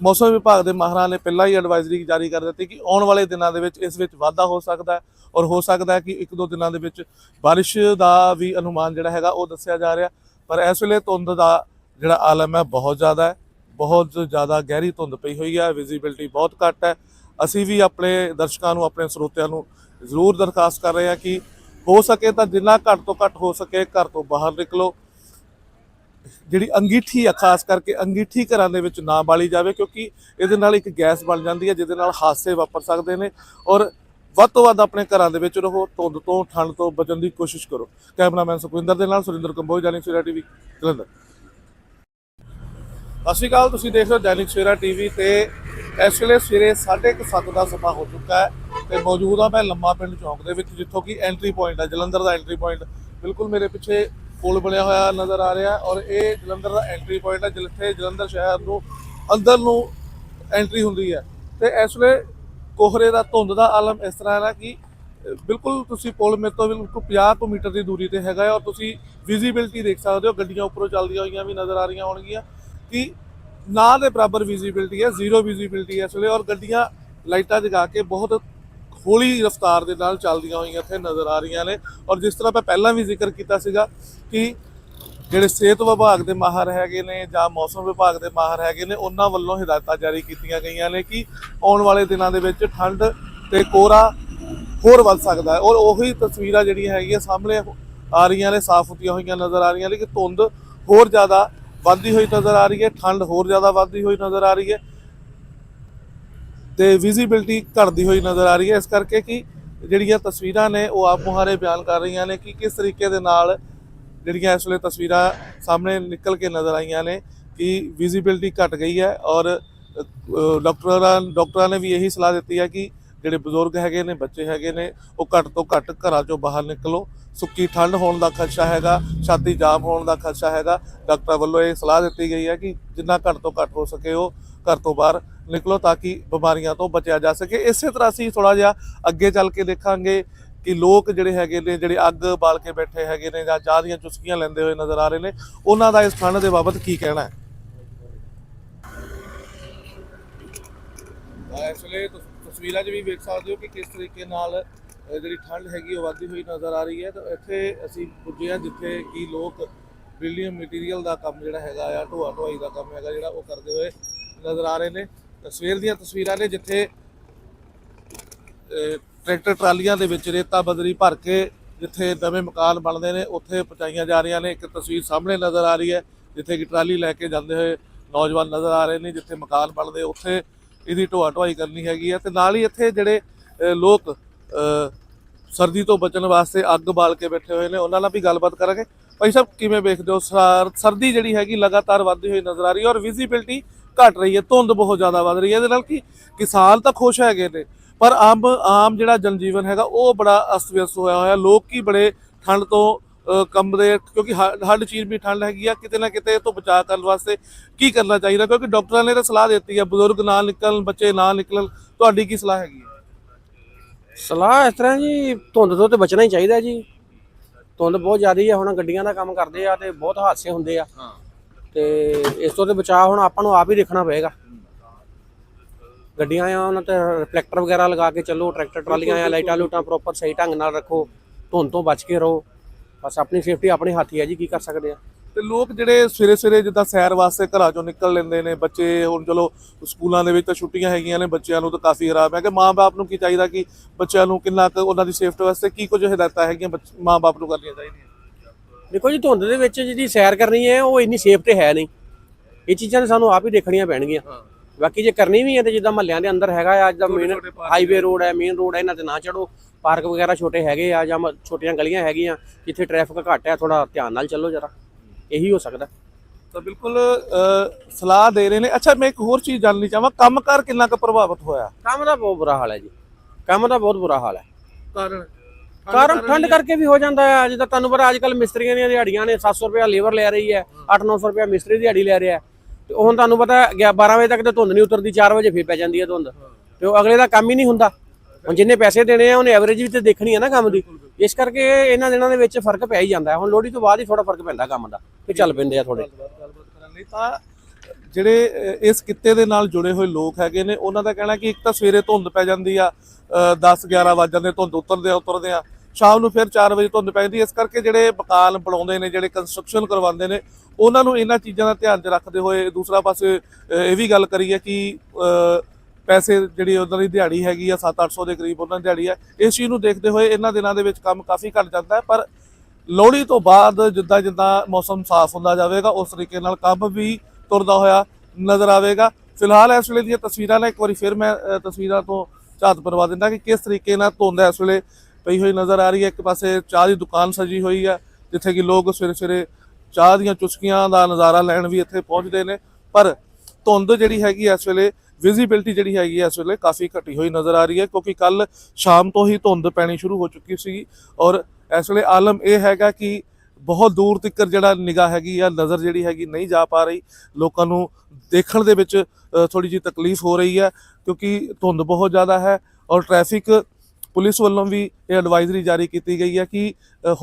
ਮੌਸਮ ਵਿਭਾਗ ਦੇ ਮਾਹਰਾਂ ਨੇ ਪਹਿਲਾਂ ਹੀ ਐਡਵਾਈਜ਼ਰੀ ਜਾਰੀ ਕਰ ਦਿੱਤੀ ਕਿ ਆਉਣ ਵਾਲੇ ਦਿਨਾਂ ਦੇ ਵਿੱਚ ਇਸ ਵਿੱਚ ਵਾਧਾ ਹੋ ਸਕਦਾ ਹੈ। ਔਰ ਹੋ ਸਕਦਾ ਹੈ ਕਿ ਇੱਕ ਦੋ ਦਿਨਾਂ ਦੇ ਵਿੱਚ ਬਾਰਿਸ਼ ਦਾ ਵੀ ਅਨੁਮਾਨ ਜਿਹੜਾ ਹੈਗਾ ਉਹ ਦੱਸਿਆ ਜਾ ਰਿਹਾ। ਪਰ ਇਸ ਵੇਲੇ ਧੁੰਦ ਦਾ ਜਿਹੜਾ ਆਲਮ ਹੈ ਬਹੁਤ ਜ਼ਿਆਦਾ ਹੈ, ਬਹੁਤ ਜ਼ਿਆਦਾ ਗਹਿਰੀ ਧੁੰਦ ਪਈ ਹੋਈ ਹੈ ਵਿਜ਼ਿਬਿਲਟੀ ਬਹੁਤ ਘੱਟ ਹੈ। ਅਸੀਂ ਵੀ ਆਪਣੇ ਦਰਸ਼ਕਾਂ ਨੂੰ, ਆਪਣੇ ਸਰੋਤਿਆਂ ਨੂੰ ਜ਼ਰੂਰ ਦਰਖਾਸਤ ਕਰ ਰਹੇ ਹਾਂ ਕਿ ਹੋ ਸਕੇ ਤਾਂ ਜਿੰਨਾ ਘੱਟ ਤੋਂ ਘੱਟ ਹੋ ਸਕੇ ਘਰ ਤੋਂ ਬਾਹਰ ਨਿਕਲੋ। ਜਿਹੜੀ ਅੰਗੀਠੀ ਆ ਖਾਸ ਕਰਕੇ ਅੰਗੀਠੀ ਘਰਾਂ ਦੇ ਵਿੱਚ ਨਾ ਬਾਲੀ ਜਾਵੇ ਕਿਉਂਕਿ ਇਹਦੇ ਨਾਲ ਇੱਕ ਗੈਸ ਬਣ ਜਾਂਦੀ ਹੈ, ਜਿਹਦੇ ਨਾਲ ਹਾਦਸੇ ਵਾਪਰ ਸਕਦੇ ਨੇ। ਔਰ ਵੱਧ ਤੋਂ ਵੱਧ ਆਪਣੇ ਘਰਾਂ ਦੇ ਵਿੱਚ ਰਹੋ, ਧੁੰਦ ਤੋਂ, ਠੰਡ ਤੋਂ ਬਚਣ ਦੀ ਕੋਸ਼ਿਸ਼ ਕਰੋ। ਕੈਮਰਾਮੈਨ ਸੁਖਵਿੰਦਰ ਦੇ ਨਾਲ ਸੁਰਿੰਦਰ ਕੰਬੋਜ ਜਾਨੀ ਸਵੇਰਾ ਟੀਵੀ, ਜਲੰਧਰ। ਸਤਿ ਸ਼੍ਰੀ ਅਕਾਲ, ਤੁਸੀਂ ਦੇਖ ਰਹੇ ਹੋ ਦੈਨਿਕ ਸਵੇਰਾ ਟੀਵੀ ਤੇ ਇਸ ਵੇਲੇ ਸਵੇਰੇ 7:30 ਦਾ ਸਮਾਂ ਹੋ ਚੁੱਕਾ ਹੈ ਤੇ ਮੌਜੂਦ ਆ ਮੈਂ ਲੰਮਾ ਪਿੰਡ ਚੌਂਕ ਦੇ ਵਿੱਚ, ਜਿੱਥੋਂ ਕਿ ਐਂਟਰੀ ਪੁਆਇੰਟ ਹੈ ਜਲੰਧਰ ਦਾ ਐਂਟਰੀ ਪੁਆਇੰਟ ਬਿਲਕੁਲ ਮੇਰੇ ਪਿੱਛੇ ਪੁਲ ਬਣਿਆ ਹੋਇਆ ਨਜ਼ਰ ਆ ਰਿਹਾ ਔਰ ਇਹ ਜਲੰਧਰ ਦਾ ਐਂਟਰੀ ਪੁਆਇੰਟ ਹੈ ਜਿੱਥੇ ਜਲੰਧਰ ਸ਼ਹਿਰ ਨੂੰ ਅੰਦਰ ਨੂੰ ਐਂਟਰੀ ਹੁੰਦੀ ਹੈ। ਤੇ ਇਸ ਵੇਲੇ ਕੋਹਰੇ ਦਾ ਧੁੰਦ ਦਾ ਆਲਮ ਇਸ ਤਰ੍ਹਾਂ ਹੈ ਨਾ ਕਿ ਬਿਲਕੁਲ ਤੁਸੀਂ ਪੁਲ ਮੇਰੇ ਤੋਂ ਬਿਲਕੁਲ 50 ਕੁ ਮੀਟਰ ਦੀ ਦੂਰੀ ਤੇ ਹੈਗਾ ਹੈ ਔਰ ਤੁਸੀਂ ਵਿਜ਼ਿਬਿਲਟੀ ਦੇਖ ਸਕਦੇ ਹੋ, ਗੱਡੀਆਂ ਉੱਪਰੋਂ ਚੱਲਦੀਆਂ ਹੋਈਆਂ ਵੀ ਨਜ਼ਰ ਆ ਰਹੀਆਂ ਹੋਣਗੀਆਂ ਕਿ ਨਾ ਦੇ ਬਰਾਬਰ ਵਿਜ਼ਿਬਿਲਟੀ ਹੈ ਜ਼ੀਰੋ ਵਿਜ਼ਿਬਿਲਟੀ ਹੈ ਇਸ ਵੇਲੇ ਔਰ ਗੱਡੀਆਂ ਲਾਈਟਾਂ ਜਗਾ ਕੇ ਬਹੁਤ ਹੌਲੀ ਰਫ਼ਤਾਰ ਦੇ ਨਾਲ ਚੱਲਦੀਆਂ ਹੋਈਆਂ ਇੱਥੇ ਨਜ਼ਰ ਆ ਰਹੀਆਂ ਨੇ ਔਰ ਜਿਸ ਤਰ੍ਹਾਂ ਮੈਂ ਪਹਿਲਾਂ ਵੀ ਜ਼ਿਕਰ ਕੀਤਾ ਸੀਗਾ ਕਿ ਜਿਹੜੇ ਸਿਹਤ ਵਿਭਾਗ ਦੇ ਮਾਹਰ ਹੈਗੇ ਨੇ ਜਾਂ ਮੌਸਮ ਵਿਭਾਗ ਦੇ ਮਾਹਰ ਹੈਗੇ ਨੇ, ਉਹਨਾਂ ਵੱਲੋਂ ਹਦਾਇਤਾਂ ਜਾਰੀ ਕੀਤੀਆਂ ਗਈਆਂ ਨੇ ਕਿ ਆਉਣ ਵਾਲੇ ਦਿਨਾਂ ਦੇ ਵਿੱਚ ਠੰਡ ਤੇ ਕੋਹਰਾ ਹੋਰ ਵੱਧ ਸਕਦਾ ਹੈ। ਔਰ ਉਹੀ ਤਸਵੀਰਾਂ ਜਿਹੜੀਆਂ ਹੈਗੀਆਂ ਸਾਹਮਣੇ ਆ ਰਹੀਆਂ ਨੇ, ਸਾਫ਼ ਹੁੰਦੀਆਂ ਹੋਈਆਂ ਨਜ਼ਰ ਆ ਰਹੀਆਂ ਨੇ ਕਿ ਧੁੰਦ ਹੋਰ ਜ਼ਿਆਦਾ ਵੱਧਦੀ ਹੋਈ ਨਜ਼ਰ ਆ ਰਹੀ ਹੈ, ਠੰਡ ਹੋਰ ਜ਼ਿਆਦਾ ਵੱਧਦੀ ਹੋਈ ਨਜ਼ਰ ਆ ਰਹੀ ਹੈ ਤੇ ਵਿਜ਼ਿਬਿਲਟੀ ਘਟਦੀ ਹੋਈ ਨਜ਼ਰ ਆ ਰਹੀ ਹੈ। ਇਸ ਕਰਕੇ ਕਿ ਜਿਹੜੀਆਂ ਤਸਵੀਰਾਂ ਨੇ ਉਹ ਆਪ ਮੁਹਾਰੇ ਬਿਆਨ ਕਰ ਰਹੀਆਂ ਨੇ ਕਿ ਕਿਸ ਤਰੀਕੇ ਦੇ ਨਾਲ ਜਿਹੜੀਆਂ ਇਸ ਵੇਲੇ ਤਸਵੀਰਾਂ ਸਾਹਮਣੇ ਨਿਕਲ ਕੇ ਨਜ਼ਰ ਆਈਆਂ ਨੇ ਕਿ ਵਿਜ਼ਿਬਿਲਟੀ ਘਟ ਗਈ ਹੈ ਔਰ ਅ, ਡਾਕਟਰਾਂ ਡਾਕਟਰਾਂ ਨੇ ਵੀ ਇਹੀ ਸਲਾਹ ਦਿੱਤੀ ਹੈ ਕਿ ਜਿਹੜੇ ਬਜ਼ੁਰਗ ਹੈਗੇ ਨੇ ਬੱਚੇ ਹੈਗੇ ਨੇ ਉਹ ਘੱਟ ਤੋਂ ਘੱਟ ਘਰਾਂ ਚੋਂ ਬਾਹਰ ਨਿਕਲੋ। ਸੁੱਕੀ ਠੰਡ ਹੋਣ ਦਾ ਖਦਸ਼ਾ ਹੈਗਾ ਛਾਤੀ ਜਾਮ ਹੋਣ ਦਾ ਖਦਸ਼ਾ ਹੈਗਾ। ਡਾਕਟਰ ਵੱਲੋਂ ਇਹ ਸਲਾਹ ਦਿੱਤੀ ਗਈ ਹੈ ਕਿ ਜਿੰਨਾ ਘੱਟ ਤੋਂ ਘੱਟ ਹੋ ਸਕੇ ਉਹ ਘਰ ਤੋਂ ਬਾਹਰ ਨਿਕਲੋ ਤਾਂ ਕਿ ਬਿਮਾਰੀਆਂ ਤੋਂ ਬਚਿਆ ਜਾ ਸਕੇ। ਇਸੇ ਤਰ੍ਹਾਂ ਅਸੀਂ ਥੋੜਾ ਜਿਹਾ ਅੱਗੇ ਚੱਲ ਕੇ ਦੇਖਾਂਗੇ। ਕਿ ਲੋਕ ਜਿਹੜੇ ਹੈਗੇ ਨੇ, ਜਿਹੜੇ ਅੱਗ ਬਾਲ ਕੇ ਬੈਠੇ ਹੈਗੇ ਨੇ ਜਾਂ ਚਾਹ ਦੀਆਂ ਚੁਸਕੀਆਂ ਲੈਂਦੇ ਹੋਏ ਨਜ਼ਰ ਆ ਰਹੇ ਨੇ, ਉਹਨਾਂ ਦਾ ਇਸ ਠੰਡ ਦੇ ਬਾਬਤ ਕੀ ਕਹਿਣਾ ਹੈ? ਇਸ ਵੇਲੇ ਤੁਸ- ਤਸਵੀਰਾਂ 'ਚ ਵੀ ਵੇਖ ਸਕਦੇ ਹੋ ਕਿ ਕਿਸ ਤਰੀਕੇ ਨਾਲ ਜਿਹੜੀ ਠੰਡ ਹੈਗੀ ਉਹ ਵੱਧਦੀ ਹੋਈ ਨਜ਼ਰ ਆ ਰਹੀ ਹੈ। ਤਾਂ ਇੱਥੇ ਅਸੀਂ ਪੁੱਜੇ ਹਾਂ ਜਿੱਥੇ ਕਿ ਲੋਕ ਬਿਲਡਿੰਗ ਮਟੀਰੀਅਲ ਦਾ ਕੰਮ ਜਿਹੜਾ ਹੈਗਾ ਆ, ਢੋਆ ਢੋਆਈ ਦਾ ਕੰਮ ਹੈਗਾ ਜਿਹੜਾ ਉਹ ਕਰਦੇ ਹੋਏ ਨਜ਼ਰ ਆ ਰਹੇ ਨੇ। ਤਾਂ ਸਵੇਰ ਦੀਆਂ ਤਸਵੀਰਾਂ ਨੇ ਜਿੱਥੇ ਟਰੈਕਟਰ ਟਰਾਲੀਆਂ ਦੇ ਵਿੱਚ ਰੇਤਾ ਬਦਰੀ ਭਰ ਕੇ ਜਿੱਥੇ ਨਵੇਂ ਮਕਾਨ ਬਣਦੇ ਨੇ, ਉੱਥੇ ਪਹੁੰਚਾਈਆਂ ਜਾ ਰਹੀਆਂ ਨੇ। ਇੱਕ ਤਸਵੀਰ ਸਾਹਮਣੇ ਨਜ਼ਰ ਆ ਰਹੀ ਹੈ, ਜਿੱਥੇ ਕਿ ਟਰਾਲੀ ਲੈ ਕੇ ਜਾਂਦੇ ਹੋਏ ਨੌਜਵਾਨ ਨਜ਼ਰ ਆ ਰਹੇ ਨੇ, ਜਿੱਥੇ ਮਕਾਨ ਬਣਦੇ, ਉੱਥੇ ਇਹਦੀ ਢੋਆ ਢੋਆਈ ਕਰਨੀ ਹੈਗੀ ਹੈ। ਤੇ ਨਾਲ ਹੀ ਇੱਥੇ ਜਿਹੜੇ ਲੋਕ ਸਰਦੀ ਤੋਂ ਬਚਣ ਵਾਸਤੇ ਅੱਗ ਬਾਲ ਕੇ ਬੈਠੇ ਹੋਏ ਨੇ, ਉਹਨਾਂ ਨਾਲ ਵੀ ਗੱਲਬਾਤ ਕਰਾਂਗੇ। ਭਾਈ ਸਾਹਿਬ, ਕਿਵੇਂ ਵੇਖਦੇ ਹੋ? ਸਰਦੀ ਜਿਹੜੀ ਹੈਗੀ ਲਗਾਤਾਰ ਵੱਧਦੀ ਹੋਈ ਨਜ਼ਰ ਆ ਰਹੀ ਹੈ ਔਰ ਵਿਜ਼ਿਬਿਲਟੀ ਘਟ ਰਹੀ ਹੈ, ਧੁੰਦ ਬਹੁਤ ਜ਼ਿਆਦਾ ਵੱਧ ਰਹੀ ਹੈ। ਇਹਦੇ ਨਾਲ ਕਿ, ਕਿਸਾਨ ਤਾਂ ਖੁਸ਼ ਹੈਗੇ ਨੇ ਪਰ ਆਮ ਆਮ ਜਿਹੜਾ ਜਨਜੀਵਨ ਹੈਗਾ ਉਹ ਬੜਾ ਅਸਤ-ਵਿਅਸਤ ਹੋਇਆ ਹੋਇਆ। ਲੋਕ ਕੀ ਬੜੇ ਠੰਡ ਤੋਂ ਕੰਬਦੇ ਕਿਉਂਕਿ ਹਰ ਚੀਜ਼ ਵੀ ਠੰਡ ਹੈਗੀ ਆ ਕਿਤੇ ਨਾ ਕਿਤੇ ਤੋਂ ਬਚਾਅ ਕਰਨ ਵਾਸਤੇ ਕੀ ਕਰਨਾ ਚਾਹੀਦਾ? ਕਿਉਂਕਿ ਡਾਕਟਰਾਂ ਨੇ ਤਾਂ ਸਲਾਹ ਦਿੱਤੀ ਹੈ ਬਜ਼ੁਰਗ ਨਾ ਨਿਕਲਣ ਬੱਚੇ ਨਾ ਨਿਕਲਣ। ਤੁਹਾਡੀ ਕੀ ਸਲਾਹ ਹੈਗੀ ਹੈ ਸਲਾਹ ਇਸ ਤਰ੍ਹਾਂ ਜੀ ਧੁੰਦ ਤੋਂ ਤੇ ਬਚਣਾ ਹੀ ਚਾਹੀਦਾ ਜੀ। ਧੁੰਦ ਬਹੁਤ ਜ਼ਿਆਦੀ ਹੈ ਹੁਣ ਗੱਡੀਆਂ ਦਾ ਕੰਮ ਕਰਦੇ ਆ ਤੇ ਬਹੁਤ ਹਾਦਸੇ ਹੁੰਦੇ ਆ। ਤੇ ਇਸ ਤੋਂ ਤੇ ਬਚਾਅ ਹੁਣ ਆਪਾਂ ਨੂੰ ਆਪ ਹੀ ਦੇਖਣਾ ਪਏਗਾ। ਗੱਡੀਆਂ ਆ ਉਹਨਾਂ ਤੇ ਰਿਫਲੈਕਟਰ ਵਗੈਰਾ ਲਗਾ ਕੇ ਚੱਲੋ ਟਰੈਕਟਰ ਟਰਾਲੀਆਂ ਆ ਲਾਈਟਾਂ ਲੂਟਾਂ ਪ੍ਰੋਪਰ ਸਹੀ ਢੰਗ ਨਾਲ ਰੱਖੋ ਧੁੰਦ ਤੋਂ ਬਚ ਕੇ ਰਹੋ। ਬਸ ਆਪਣੀ ਸੇਫਟੀ ਆਪਣੇ ਹੱਥ ਹੀ ਹੈ ਜੀ ਕੀ ਕਰ ਸਕਦੇ ਆ। ਤੇ ਲੋਕ ਜਿਹੜੇ ਸਵੇਰੇ ਸਵੇਰੇ ਜਿੱਦਾਂ ਸੈਰ ਵਾਸਤੇ ਘਰਾਂ ਚੋਂ ਨਿਕਲ ਲੈਂਦੇ ਨੇ ਬੱਚੇ ਹੁਣ ਚਲੋ ਸਕੂਲਾਂ ਦੇ ਵਿੱਚ ਤਾਂ ਛੁੱਟੀਆਂ ਹੈਗੀਆਂ ਨੇ ਬੱਚਿਆਂ ਨੂੰ ਤਾਂ ਕਾਫੀ ਆਰਾਮ ਹੈ ਕਿ ਮਾਂ-ਬਾਪ ਨੂੰ ਕੀ ਚਾਹੀਦਾ ਕਿ ਬੱਚਿਆਂ ਨੂੰ ਕਿੰਨਾ ਕੁ ਉਹਨਾਂ ਦੀ ਸੇਫਟੀ ਵਾਸਤੇ ਕੀ ਕੁਝ ਹਦਾਇਤਾਂ ਹੈਗੀਆਂ ਮਾਂ-ਬਾਪ ਨੂੰ ਕਰਨੀਆਂ ਚਾਹੀਦੀਆਂ? ਦੇਖੋ ਜੀ ਧੁੰਦ ਦੇ ਵਿੱਚ ਜਿਹੜੀ ਸੈਰ ਕਰਨੀ ਹੈ ਉਹ ਇੰਨੀ ਸੇਫ ਤੇ ਹੈ ਨਹੀਂ। ਇਹ ਚੀਜ਼ਾਂ ਤਾਂ ਸਾਨੂੰ ਆਪ ਹੀ ਦੇਖਣੀਆਂ ਪੈਣਗੀਆਂ। ਬਾਕੀ ਜੇ ਕਰਨੀ ਵੀ ਹੈ ਤੇ ਜਿੱਦਾਂ ਮਹੱਲਿਆਂ ਦੇ ਅੰਦਰ ਹੈਗਾ ਆ ਜਿੱਦਾਂ ਮੇਨ ਛੋਟੇ park ਹਾਈਵੇ ਰੋਡ ਹੈ ਮੇਨ ਰੋਡ ਹੈ ਇਹਨਾਂ ਤੇ ਨਾ ਚੜੋ ਪਾਰਕ ਵਗੈਰਾ ਛੋਟੇ ਹੈਗੇ ਆ ਜਾਂ ਛੋਟੀਆਂ ਗਲੀਆਂ ਹੈਗੀਆਂ ਜਿੱਥੇ ਟ੍ਰੈਫਿਕ ਘੱਟ ਹੈ ਥੋੜਾ ਧਿਆਨ ਨਾਲ ਚੱਲੋ ਜਰਾ। ਇਹੀ ਹੋ ਸਕਦਾ। ਤਾਂ ਬਿਲਕੁਲ ਸਲਾਹ ਦੇ ਰਹੇ ਨੇ। ਅੱਛਾ ਮੈਂ ਇੱਕ ਹੋਰ ਚੀਜ਼ ਜਾਣਨੀ ਚਾਹਾਂ ਕੰਮਕਾਰ ਕਿੰਨਾ ਕੁ ਪ੍ਰਭਾਵਿਤ ਹੋਇਆ? ਕੰਮ ਦਾ ਬਹੁਤ ਬੁਰਾ ਹਾਲ ਹੈ ਜੀ। ਕੰਮ ਦਾ ਬਹੁਤ ਬੁਰਾ ਹਾਲ ਹੈ। ਕਾਰਨ? ਕਾਰਨ ਠੰਡ ਕਰਕੇ ਵੀ ਹੋ ਜਾਂਦਾ ਹੈ ਜਿੱਦਾਂ ਤੁਹਾਨੂੰ ਪਤਾ ਅੱਜ ਕੱਲ ਮਿਸਤਰੀਆਂ ਦੀਆਂ ਦਿਹਾੜੀਆਂ ਨੇ 700 ਰੁਪਏ ਲੇਬਰ ਲੈ ਰਹੀ ਹੈ 8-900 ਰੁਪਏ ਮਿਸਤਰੀ ਦੀ ਦਿਹਾੜੀ ਲੈ ਰਿਹਾ ਤੇ ਹੁਣ ਤੁਹਾਨੂੰ ਪਤਾ 12 ਵਜੇ ਤੱਕ ਤੇ ਧੁੰਦ ਨਹੀਂ ਉਤਰਦੀ 4 ਵਜੇ ਫੇਰ ਪੈ ਜਾਂਦੀ ਹੈ ਧੁੰਦ। ਤੇ ਉਹ ਅਗਲੇ ਦਾ ਕੰਮ ਹੀ ਨਹੀਂ ਹੁੰਦਾ। ਹੁਣ ਜਿੰਨੇ ਪੈਸੇ ਦੇਣੇ ਆ, ਉਹਨੇ ਐਵਰੇਜ ਵੀ ਤੇ ਦੇਖਣੀ ਹੈ ਨਾ ਕੰਮ ਦੀ। ਇਸ ਕਰਕੇ ਇਹਨਾਂ ਦਿਨਾਂ ਦੇ ਵਿੱਚ ਫ਼ਰਕ ਪੈ ਹੀ ਜਾਂਦਾ ਹੁਣ ਲੋਹੜੀ ਤੋਂ ਬਾਅਦ ਹੀ ਥੋੜਾ ਫ਼ਰਕ ਪੈਂਦਾ ਕੰਮ ਦਾ, ਤੇ ਚੱਲ ਪੈਂਦੇ ਆ ਥੋੜੇ ਤਾਂ ਜਿਹੜੇ ਇਸ ਕਿੱਤੇ ਦੇ ਨਾਲ ਜੁੜੇ ਹੋਏ ਲੋਕ ਹੈਗੇ ਨੇ, ਉਹਨਾਂ ਦਾ ਕਹਿਣਾ ਕਿ ਇੱਕ ਤਾਂ ਸਵੇਰੇ ਧੁੰਦ ਪੈ ਜਾਂਦੀ ਆ 10 11 ਵਜੇ ਜਾਂਦੇ, ਧੁੰਦ ਉਤਰਦੇ ਆ ਉਤਰਦੇ ਆ। ਸ਼ਾਮ ਨੂੰ ਫਿਰ 4 ਵਜੇ ਧੁੰਦ ਪੈ ਜਾਂਦੀ ਹੈ। ਇਸ ਕਰਕੇ ਜਿਹੜੇ ਮਕਾਨ ਬਣਾਉਂਦੇ ਨੇ, ਜਿਹੜੇ ਕੰਸਟਰਕਸ਼ਨ ਕਰਵਾਉਂਦੇ ਨੇ ਉਹਨਾਂ ਨੂੰ ਇਹਨਾਂ ਚੀਜ਼ਾਂ ਦਾ ਧਿਆਨ 'ਚ ਰੱਖਦੇ ਹੋਏ ਦੂਸਰਾ ਪਾਸੇ ਇਹ ਵੀ ਗੱਲ ਕਰੀਏ ਕਿ ਪੈਸੇ ਜਿਹੜੀ ਉਹਨਾਂ ਦੀ ਦਿਹਾੜੀ ਹੈਗੀ ਆ 7-800 ਦੇ ਕਰੀਬ ਉਹਨਾਂ ਦੀ ਦਿਹਾੜੀ ਆ, ਇਸ ਚੀਜ਼ ਨੂੰ ਦੇਖਦੇ ਹੋਏ ਇਹਨਾਂ ਦਿਨਾਂ ਦੇ ਵਿੱਚ ਕੰਮ ਕਾਫੀ ਘਟ ਜਾਂਦਾ ਹੈ, ਪਰ ਲੋਹੜੀ ਤੋਂ ਬਾਅਦ ਜਿੱਦਾਂ ਜਿੱਦਾਂ ਮੌਸਮ ਸਾਫ਼ ਹੁੰਦਾ ਜਾਵੇਗਾ, ਉਸ ਤਰੀਕੇ ਨਾਲ ਕੰਮ ਵੀ ਤੁਰਦਾ ਹੋਇਆ ਨਜ਼ਰ ਆਵੇਗਾ। ਫਿਲਹਾਲ ਇਸ ਵੇਲੇ ਦੀਆਂ ਤਸਵੀਰਾਂ ਨੇ, ਇੱਕ ਵਾਰੀ ਫਿਰ ਮੈਂ ਤਸਵੀਰਾਂ ਤੋਂ ਝਾਤ ਪਰਵਾ ਦਿੰਦਾ ਕਿ ਕਿਸ ਤਰੀਕੇ ਨਾਲ ਧੁੰਦ ਇਸ ਵੇਲੇ ਪਈ ਹੋਈ ਨਜ਼ਰ ਆ ਰਹੀ ਹੈ। ਇੱਕ ਪਾਸੇ ਚਾਹ ਦੀ ਦੁਕਾਨ ਸਜੀ ਹੋਈ ਹੈ ਜਿੱਥੇ ਕਿ ਲੋਕ ਸਵੇਰੇ ਸਵੇਰੇ ਚਾਹ ਦੀਆਂ ਚੁਸਕੀਆਂ ਦਾ ਨਜ਼ਾਰਾ ਲੈਣ ਵੀ ਇੱਥੇ ਪਹੁੰਚਦੇ ਨੇ। ਪਰ ਧੁੰਦ ਜਿਹੜੀ ਹੈਗੀ ਇਸ ਵੇਲੇ ਵਿਜ਼ਿਬਿਲਟੀ ਜਿਹੜੀ ਹੈਗੀ ਇਸ ਵੇਲੇ ਕਾਫੀ ਘਟੀ ਹੋਈ ਨਜ਼ਰ ਆ ਰਹੀ ਹੈ, ਕਿਉਂਕਿ ਕੱਲ ਸ਼ਾਮ ਤੋਂ ਹੀ ਧੁੰਦ ਪੈਣੀ ਸ਼ੁਰੂ ਹੋ ਚੁੱਕੀ ਸੀ ਔਰ ਇਸ ਵੇਲੇ ਆਲਮ ਇਹ ਹੈਗਾ ਕਿ ਬਹੁਤ ਦੂਰ ਤੱਕ ਜਿਹੜਾ ਨਿਗਾਹ ਹੈਗੀ ਆ, ਨਜ਼ਰ ਜਿਹੜੀ ਹੈਗੀ ਨਹੀਂ ਜਾ ਪਾ ਰਹੀ। ਲੋਕਾਂ ਨੂੰ ਦੇਖਣ ਦੇ ਵਿੱਚ ਥੋੜੀ ਜਿਹੀ ਤਕਲੀਫ ਹੋ ਰਹੀ ਹੈ, ਕਿਉਂਕਿ ਧੁੰਦ ਬਹੁਤ ਜ਼ਿਆਦਾ ਹੈ ਔਰ ਟ੍ਰੈਫਿਕ ਪੁਲਿਸ ਵੱਲੋਂ ਵੀ ਇਹ ਐਡਵਾਈਜ਼ਰੀ ਜਾਰੀ ਕੀਤੀ ਗਈ ਹੈ ਕਿ